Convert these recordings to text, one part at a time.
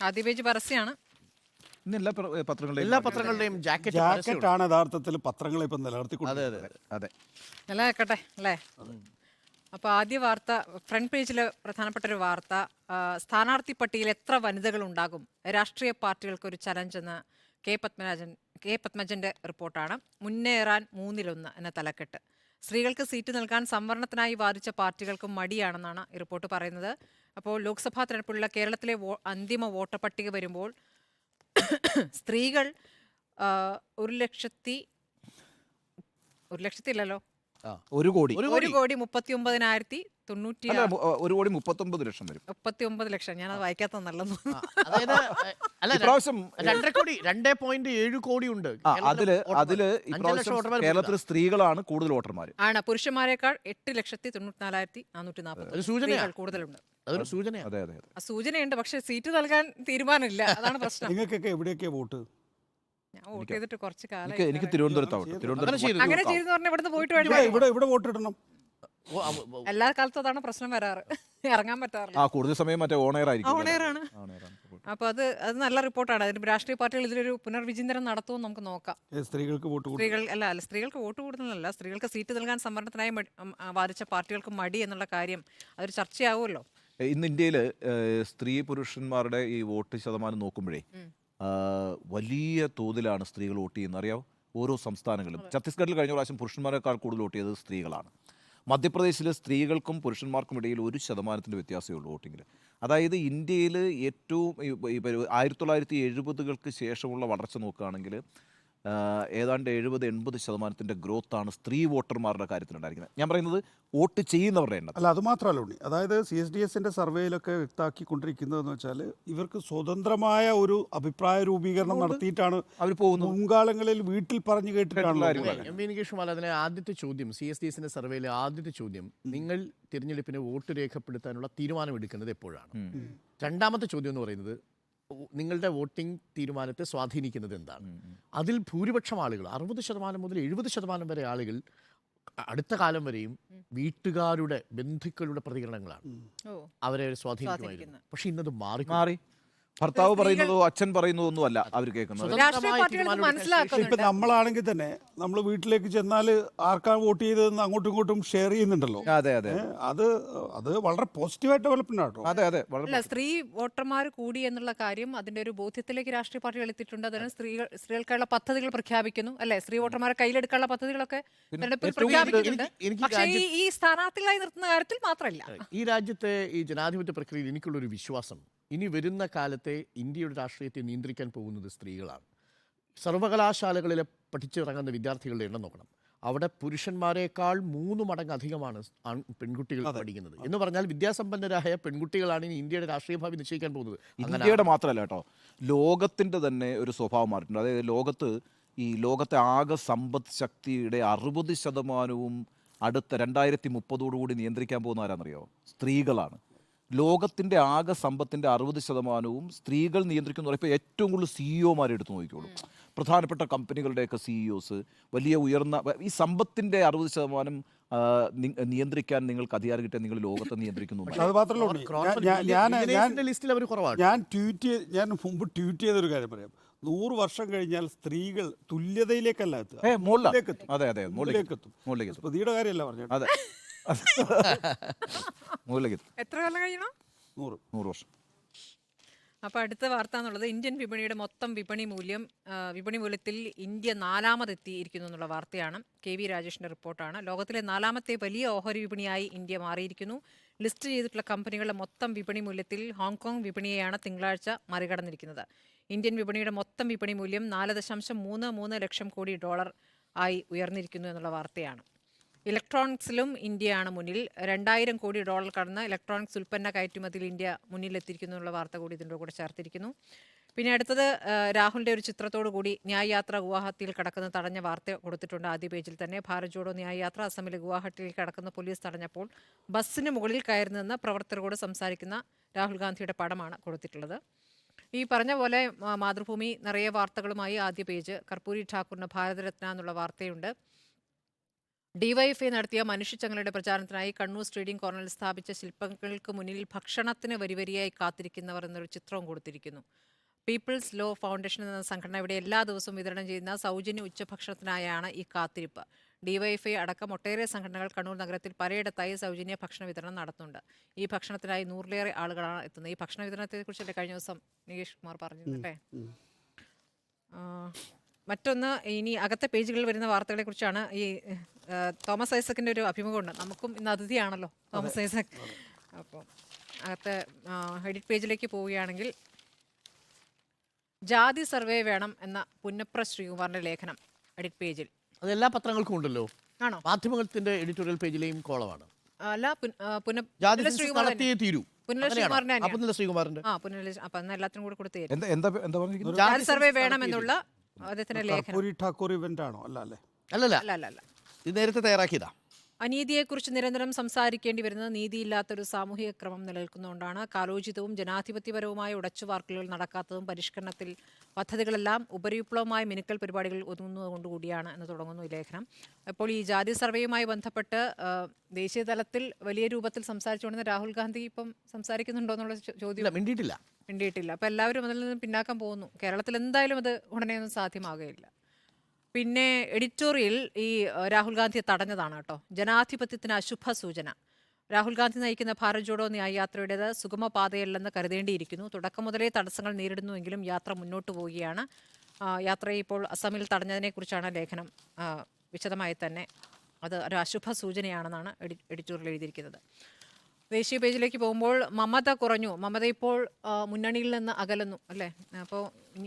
ആദ്യ പേജ് പരസ്യമാണ് ഇന്ന് എല്ലാ പ്ര- പത്രങ്ങളുടെയും എല്ലാ പത്രങ്ങളുടെയും ജാക്കറ്റ് ജാക്കറ്റ് ആണ് യഥാർത്ഥത്തിൽ പത്രങ്ങളെ ഇപ്പം നിലനിർത്തിക്കൊണ്ട് അതെ അതെ അതെ നല്ല കേക്കട്ടെ അല്ലേ? അപ്പോൾ ആദ്യ വാർത്ത ഫ്രണ്ട് പേജിൽ പ്രധാനപ്പെട്ട ഒരു വാർത്ത ആ, സ്ഥാനാർത്ഥി പട്ടികയിൽ എത്ര വനിതകൾ ഉണ്ടാകും? രാഷ്ട്രീയ പാർട്ടികൾക്ക് ഒരു ചലഞ്ച് എന്ന് കെ പത്മരാജൻ കെ പത്മജന്റെ റിപ്പോർട്ടാണ്. മുന്നേറാൻ മൂന്നിലൊന്ന് എന്ന തലക്കെട്ട്. സ്ത്രീകൾക്ക് സീറ്റ് നൽകാൻ സംവരണത്തിനായി വാദിച്ച പാർട്ടികൾക്കും മടിയാണെന്നാണ് ഈ റിപ്പോർട്ട് പറയുന്നത്. അപ്പോൾ ലോക്സഭാ തെരഞ്ഞെടുപ്പിലുള്ള കേരളത്തിലെ അന്തിമ വോട്ടർ പട്ടിക വരുമ്പോൾ സ്ത്രീകൾ ഒരു ലക്ഷത്തി ഒരു ലക്ഷത്തി ഇല്ലല്ലോ ഒരു കോടി. ഒരു കോടി. മുപ്പത്തി ഒമ്പതിനായിരത്തി തൊണ്ണൂറ്റി ഒരു കോടി മുപ്പത്തൊമ്പത് ലക്ഷം വരും. മുപ്പത്തി ഒമ്പത് ലക്ഷം. ഞാനത് വായിക്കാത്ത നല്ലത്. രണ്ടര കോടി രണ്ടേ പോയിന്റ് ഏഴ് കോടി ഉണ്ട് അതിൽ അതിൽ അഞ്ച് ലക്ഷം കേരളത്തിൽ സ്ത്രീകളാണ് കൂടുതൽ വോട്ടർമാർ ആണ്. പുരുഷന്മാരെക്കാൾ എട്ട് ലക്ഷത്തി തൊണ്ണൂറ്റിനാലായിരത്തി നാനൂറ്റി നാൽപ്പത്തി കൂടുതലുണ്ട്. അതൊരു സൂചനയാണ് അതെ അതെ അതെ. ആ സൂചനയുണ്ട് പക്ഷെ സീറ്റ് നൽകാൻ തീരുമാനമില്ല. അതാണ് പ്രശ്നം. നിങ്ങൾക്കൊക്കെ എവിടെയൊക്കെ വോട്ട്? ഞാൻ വോട്ട് ചെയ്തിട്ട് കുറച്ച് കാലം എനിക്ക് എനിക്ക് അങ്ങനെ തിരുവനന്തപുരത്ത് ചെയ്തു. അങ്ങനെ ചെയ്തെന്ന് പറഞ്ഞാൽ ഇവിടുന്ന് പോയിട്ട് ഇവിടെ വേണം ഇവിടെ ഇവിടെ വോട്ട് ഇടണം. ഓ, ആ, ഓ, എല്ലാ കാലത്തും അതാണ് പ്രശ്നം വരാറ്. ഇറങ്ങാൻ പറ്റാറില്ല. ആ കൂടുതൽ സമയം മറ്റേ ഓണയർ ആയിരിക്കും ആണ്. അപ്പോൾ അത് അത് നല്ല റിപ്പോർട്ടാണ്. അതിന് രാഷ്ട്രീയ പാർട്ടികൾ ഇതിലൊരു പുനർവിചിന്തനം നടത്തുമെന്ന് നമുക്ക് നോക്കാം. ഏ, സ്ത്രീകൾക്ക് വോട്ട് കൊടുക്കും. സ്ത്രീകൾ അല്ല അല്ല സ്ത്രീകൾക്ക് വോട്ട് കൂടുതലല്ല. സ്ത്രീകൾക്ക് സീറ്റ് നൽകാൻ സംവരണത്തിനായി മടി- ഉം, ആ, വാദിച്ച പാർട്ടികൾക്ക് മടി എന്നുള്ള കാര്യം അതൊരു ചർച്ചയാവുമല്ലോ. ഇന്ന് ഇന്ത്യയിൽ സ്ത്രീ പുരുഷന്മാരുടെ ഈ വോട്ട് ശതമാനം നോക്കുമ്പോഴേ വലിയ തോതിലാണ് സ്ത്രീകൾ വോട്ട് ചെയ്യുന്നത്. അറിയാമോ ഓരോ സംസ്ഥാനങ്ങളിലും. ഛത്തീസ്ഗഡിൽ കഴിഞ്ഞ പ്രാവശ്യം പുരുഷന്മാരെക്കാൾ കൂടുതൽ വോട്ട് ചെയ്തത് സ്ത്രീകളാണ്. മധ്യപ്രദേശിൽ സ്ത്രീകൾക്കും പുരുഷന്മാർക്കും ഇടയിൽ ഒരു ശതമാനത്തിന്റെ വ്യത്യാസമേ ഉള്ളൂ വോട്ടിങ്ങിൽ അതായത് ഇന്ത്യയിൽ ഏറ്റവും ആയിരത്തി തൊള്ളായിരത്തി എഴുപതുകൾക്ക് ശേഷമുള്ള വളർച്ച നോക്കുകയാണെങ്കിൽ ഏതാണ്ട് എഴുപത് എൺപത് ശതമാനത്തിന്റെ ഗ്രോത്താണ് സ്ത്രീ വോട്ടർമാരുടെ കാര്യത്തിലുണ്ടായിരിക്കുന്നത്. ഞാൻ പറയുന്നത് വോട്ട് ചെയ്യുന്നവരുടെ എണ്ണം അല്ല അത് മാത്രമല്ല ഉണ്ണി. അതായത് സി എസ് ഡി എസിന്റെ സർവേയിലൊക്കെ വ്യക്തമാക്കിക്കൊണ്ടിരിക്കുന്നതെന്ന് വെച്ചാൽ ഇവർക്ക് സ്വതന്ത്രമായ ഒരു അഭിപ്രായ രൂപീകരണം നടത്തിയിട്ടാണ് അവർ പോകുന്നത്. മുൻകാലങ്ങളിൽ വീട്ടിൽ പറഞ്ഞു കേട്ടിട്ടാണ് കേട്ടിട്ടുള്ള എം വി അതിനെ ആദ്യത്തെ ചോദ്യം സി എസ് ഡി എസിന്റെ സർവേയിലെ ആദ്യത്തെ ചോദ്യം നിങ്ങൾ തിരഞ്ഞെടുപ്പിന് വോട്ട് രേഖപ്പെടുത്താനുള്ള തീരുമാനം എടുക്കുന്നത് എപ്പോഴാണ് രണ്ടാമത്തെ ചോദ്യം എന്ന് പറയുന്നത് നിങ്ങളുടെ വോട്ടിംഗ് തീരുമാനത്തെ സ്വാധീനിക്കുന്നത് എന്താണ്? അതിൽ ഭൂരിപക്ഷം ആളുകൾ അറുപത് ശതമാനം മുതൽ എഴുപത് ശതമാനം വരെ ആളുകൾ അടുത്ത കാലം വരെയും വീട്ടുകാരുടെ ബന്ധുക്കളുടെ പ്രതികരണങ്ങളാണ്. അവരെ സ്വാധീനിക്കുമായിരുന്നു. പക്ഷെ ഇന്നത് മാറി. മാറി. ഭർത്താവ് പറയുന്നതോ അച്ഛൻ പറയുന്നതോ ഒന്നും അല്ല അവർ കേൾക്കുന്നത്. സ്വതന്ത്രമായ രാഷ്ട്രീയ പാർട്ടികൾക്ക് തീരുമാനം മനസ്സിലാക്കുന്നുണ്ട്. ഇപ്പൊ നമ്മളാണെങ്കിൽ തന്നെ നമ്മൾ വീട്ടിലേക്ക് ചെന്നാൽ ആർക്കാണ് വോട്ട് ചെയ്തതെന്ന് അങ്ങോട്ടും ഇങ്ങോട്ടും ഷെയർ ചെയ്യുന്നുണ്ടല്ലോ. അതെ അതെ. ഏ, അത് അത് വളരെ പോസിറ്റീവായിട്ട് ഡെവലപ്മെന്റ് ആട്ടോ. അതെ അതെ വളരെ അല്ല സ്ത്രീ വോട്ടർമാർ കൂടി എന്നുള്ള കാര്യം അതിന്റെ ഒരു ബോധ്യത്തിലേക്ക് രാഷ്ട്രീയ പാർട്ടികൾ എത്തിയിട്ടുണ്ട്. അതിന് സ്ത്രീകൾ സ്ത്രീകൾക്കുള്ള പദ്ധതികൾ പ്രഖ്യാപിക്കുന്നു. അല്ലെ? സ്ത്രീ വോട്ടർമാരെ കയ്യിലെടുക്കാനുള്ള പദ്ധതികളൊക്കെ തെരഞ്ഞെടുപ്പിൽ ഏറ്റവും കൂടുതൽ പ്രഖ്യാപിക്കുന്നുണ്ട് എനിക്ക് എനിക്ക് പക്ഷേ ഈ ഈ സ്ഥാനാർത്ഥികളായി നിർത്തുന്ന കാര്യത്തിൽ മാത്രമല്ല. ഈ രാജ്യത്തെ ഈ ജനാധിപത്യ പ്രക്രിയയിൽ എനിക്കുള്ളൊരു വിശ്വാസം ഇനി വരുന്ന കാലത്തെ ഇന്ത്യയുടെ രാഷ്ട്രീയത്തെ നിയന്ത്രിക്കാൻ പോകുന്നത് സ്ത്രീകളാണ്. സർവകലാശാലകളിലെ പഠിച്ചിറങ്ങുന്ന വിദ്യാർത്ഥികളുടെ എണ്ണം നോക്കണം. അവിടെ പുരുഷന്മാരെക്കാൾ മൂന്ന് മടങ്ങ് അധികമാണ് പെൺകുട്ടികൾ പഠിക്കുന്നത്. എന്ന് പറഞ്ഞാൽ വിദ്യാസമ്പന്നരായ പെൺകുട്ടികളാണ് ഇനി ഇന്ത്യയുടെ രാഷ്ട്രീയ ഭാവി നിശ്ചയിക്കാൻ പോകുന്നത്. ഇന്ത്യയുടെ മാത്രമല്ല കേട്ടോ. ലോകത്തിന്റെ തന്നെ ഒരു സ്വഭാവം മാറിയിട്ടുണ്ട്. അതായത് ലോകത്ത് ഈ ലോകത്തെ ആകെ സമ്പദ് ശക്തിയുടെ അറുപത് ശതമാനവും അടുത്ത രണ്ടായിരത്തി മുപ്പതോടുകൂടി നിയന്ത്രിക്കാൻ പോകുന്ന ആരാന്നറിയോ സ്ത്രീകളാണ്. ലോകത്തിന്റെ ആകെ സമ്പത്തിന്റെ അറുപത് ശതമാനവും സ്ത്രീകൾ നിയന്ത്രിക്കുന്ന ഇപ്പോൾ ഏറ്റവും കൂടുതൽ സിഇഒമാരെ എടുത്തു നോക്കിക്കോളൂ. പ്രധാനപ്പെട്ട കമ്പനികളുടെയൊക്കെ സിഇഒസ് വലിയ ഉയർന്ന ഈ സമ്പത്തിന്റെ അറുപത് ശതമാനം നിയന്ത്രിക്കാൻ നിങ്ങൾക്ക് അധികാരം കിട്ടിയ നിങ്ങൾ ലോകത്തെ നിയന്ത്രിക്കുന്നു അത് മാത്രമല്ല ഞാൻ- ഞാൻ ഞാൻ ലിസ്റ്റിൽ അവർ കുറവാണ്. ഞാൻ ട്വീറ്റ് ചെയ്ത് ഞാൻ മുമ്പ് ട്വീറ്റ് ചെയ്തൊരു കാര്യം പറയാം. നൂറ് വർഷം കഴിഞ്ഞാൽ സ്ത്രീകൾ തുല്യതയിലേക്കല്ല എത്തുക. മുകളിലേക്ക് എത്തും. അതെ, അതെ, മുകളിലേക്ക് മുകളിലേക്ക് എത്തും. മുകളിലേക്ക് എത്തും. സ്മൃതിയുടെ കാര്യമല്ല പറഞ്ഞത്. അതെ എത്ര കാലം കഴിയണം? നൂറ്. നൂറ് വർഷം. അപ്പോൾ അടുത്ത വാർത്ത എന്നുള്ളത് ഇന്ത്യൻ വിപണിയുടെ മൊത്തം വിപണി മൂല്യം ആ, വിപണി മൂല്യത്തിൽ ഇന്ത്യ നാലാമതെത്തിയിരിക്കുന്നു എന്നുള്ള വാർത്തയാണ് കെ വി രാജേഷിന്റെ റിപ്പോർട്ടാണ്. ലോകത്തിലെ നാലാമത്തെ വലിയ ഓഹരി വിപണിയായി ഇന്ത്യ മാറിയിരിക്കുന്നു. ലിസ്റ്റ് ചെയ്തിട്ടുള്ള കമ്പനികളുടെ മൊത്തം വിപണി മൂല്യത്തിൽ ഹോങ്കോങ് വിപണിയെയാണ് തിങ്കളാഴ്ച മറികടന്നിരിക്കുന്നത്. ഇന്ത്യൻ വിപണിയുടെ മൊത്തം വിപണി മൂല്യം നാല് ദശാംശം മൂന്ന് മൂന്ന് ലക്ഷം കോടി ഡോളർ ആയി ഉയർന്നിരിക്കുന്നു എന്നുള്ള വാർത്തയാണ്. ഇലക്ട്രോണിക്സിലും ഇന്ത്യയാണ് മുന്നിൽ. രണ്ടായിരം കോടി ഡോളർ കടന്ന് ഇലക്ട്രോണിക്സ് ഉൽപ്പന്ന കയറ്റുമതിയിൽ ഇന്ത്യ മുന്നിലെത്തിയിരിക്കുന്നു എന്നുള്ള വാർത്ത കൂടി ഇതിന്റെ കൂടെ ചേർത്തിരിക്കുന്നു. പിന്നെ അടുത്തത് രാഹുലിന്റെ ഒരു ചിത്രത്തോടു കൂടി ന്യായയാത്ര ഗുവാഹത്തിയിൽ കടക്കുന്ന തടഞ്ഞ വാർത്ത കൊടുത്തിട്ടുണ്ട് ആദ്യ പേജിൽ തന്നെ. ഭാരത് ജോഡോ ന്യായയാത്ര അസമിലെ ഗുവാഹട്ടിയിൽ കടക്കുന്ന പോലീസ് തടഞ്ഞപ്പോൾ ബസ്സിന് മുകളിൽ കയറി നിന്ന് പ്രവർത്തകരോട് സംസാരിക്കുന്ന രാഹുൽ ഗാന്ധിയുടെ പടമാണ് കൊടുത്തിട്ടുള്ളത്. ഈ പറഞ്ഞ പോലെ മാതൃഭൂമി നിറയെ വാർത്തകളുമായി ആദ്യ പേജ് കർപ്പൂരി ഠാക്കൂറിന് ഭാരതരത്ന എന്നുള്ള വാർത്തയുണ്ട്. ഡിവൈഎഫ്ഐ നടത്തിയ മനുഷ്യച്ചങ്ങളുടെ പ്രചാരണത്തിനായി കണ്ണൂർ സ്റ്റേഡിയം കോർണറിൽ സ്ഥാപിച്ച ശില്പങ്ങൾക്ക് മുന്നിൽ ഭക്ഷണത്തിന് വരിവരിയായി കാത്തിരിക്കുന്നവർ എന്നൊരു ചിത്രവും കൊടുത്തിരിക്കുന്നു. പീപ്പിൾസ് ലോ ഫൗണ്ടേഷൻ എന്ന സംഘടന ഇവിടെ എല്ലാ ദിവസവും വിതരണം ചെയ്യുന്ന സൗജന്യ ഉച്ചഭക്ഷണത്തിനായാണ് ഈ കാത്തിരിപ്പ്. ഡിവൈഎഫ്ഐ അടക്കം ഒട്ടേറെ സംഘടനകൾ കണ്ണൂർ നഗരത്തിൽ പലയിടത്തായി സൗജന്യ ഭക്ഷണ വിതരണം നടത്തുന്നുണ്ട്. ഈ ഭക്ഷണത്തിനായി നൂറിലേറെ ആളുകളാണ് എത്തുന്നത്. ഈ ഭക്ഷണ വിതരണത്തെക്കുറിച്ചല്ലേ കഴിഞ്ഞ ദിവസം നികേഷ് കുമാർ പറഞ്ഞിരുന്നല്ലേ മറ്റൊന്ന് ഇനി അകത്തെ പേജുകളിൽ വരുന്ന വാർത്തകളെ കുറിച്ചാണ് ഈ തോമസ് ഐസക്കിന്റെ ഒരു അഭിമുഖമുണ്ട്. നമുക്കും ഇന്ന് അതിഥിയാണല്ലോ തോമസ് ഐസക്. അപ്പോൾ അകത്തെ എഡിറ്റ് പേജിലേക്ക് പോവുകയാണെങ്കിൽ ജാതി സർവേ വേണം എന്ന പുന്നപ്ര ശ്രീകുമാറിന്റെ ലേഖനം എഡിറ്റ് പേജിൽ. അത് എല്ലാ പത്രങ്ങൾക്കും ഉണ്ടല്ലോ. ആണോ? മാധ്യമത്തിന്റെ എഡിറ്റോറിയൽ പേജിലെയും കോളമാണ്. അല്ല തീരൂ? ശ്രീകുമാറിന്റെ ആ, പുനല അപ്പൊ എല്ലാത്തിനും കൂടെ കൊടുത്തു എന്താ എന്താ എന്താ ജാതി ജാതി സർവേ സെൻസസ് വേണം എന്നുള്ള അദ്ദേഹത്തിന്റെ ലേഖനം. കർപ്പൂരി ഠാക്കൂർ ഇവന്റ് ആണോ? അല്ല അല്ലേ? അല്ലല്ല. അല്ല അല്ല അല്ല ഇത് നേരത്തെ തയ്യാറാക്കിയതാ. അനീതിയെക്കുറിച്ച് നിരന്തരം സംസാരിക്കേണ്ടി വരുന്നത് നീതിയില്ലാത്തൊരു സാമൂഹിക ക്രമം നിലനിൽക്കുന്നതുകൊണ്ടാണ്. കാലോചിതവും ജനാധിപത്യപരവുമായ ഉടച്ചുവാർക്കലുകൾ നടക്കാത്തതും പരിഷ്കരണത്തിൽ പദ്ധതികളെല്ലാം ഉപരിവിപ്ലവമായ മിനുക്കൽ പരിപാടികൾ ഒതുങ്ങുന്നതുകൊണ്ടുകൂടിയാണ് എന്ന് തുടങ്ങുന്നു ലേഖനം. അപ്പോൾ ഈ ജാതി സർവേയുമായി ബന്ധപ്പെട്ട് ദേശീയ തലത്തിൽ വലിയ രൂപത്തിൽ സംസാരിച്ചുകൊണ്ടിരുന്ന രാഹുൽ ഗാന്ധി ഇപ്പം സംസാരിക്കുന്നുണ്ടോ എന്നുള്ള ചോദ്യം. മിണ്ടിയിട്ടില്ല. മിണ്ടിയിട്ടില്ല. അപ്പോൾ എല്ലാവരും അതിൽ നിന്ന് പിന്നാക്കം പോകുന്നു. കേരളത്തിൽ എന്തായാലും അത് ഉടനെയൊന്നും സാധ്യമാകുകയില്ല. പിന്നെ എഡിറ്റോറിയൽ ഈ രാഹുൽ ഗാന്ധിയെ തടഞ്ഞതാണ് കേട്ടോ. ജനാധിപത്യത്തിന് അശുഭ സൂചന രാഹുൽ ഗാന്ധി നയിക്കുന്ന ഭാരത് ജോഡോ ന്യായ യാത്രയുടേത് സുഗമ പാതയല്ലെന്ന് കരുതേണ്ടിയിരിക്കുന്നു. തുടക്കം മുതലേ തടസ്സങ്ങൾ നേരിടുന്നുവെങ്കിലും യാത്ര മുന്നോട്ട് പോവുകയാണ്. യാത്ര യാത്രയെ ഇപ്പോൾ അസമിൽ തടഞ്ഞതിനെക്കുറിച്ചാണ് ലേഖനം. വിശദമായി തന്നെ. അത് ഒരു അശുഭ സൂചനയാണെന്നാണ് എഡി എഡിറ്റോറിയൽ എഴുതിയിരിക്കുന്നത്. ദേശീയ പേജിലേക്ക് പോകുമ്പോൾ മമത കുറഞ്ഞു. മമത ഇപ്പോൾ മുന്നണിയിൽ നിന്ന് അകലുന്നു അല്ലേ? അപ്പോൾ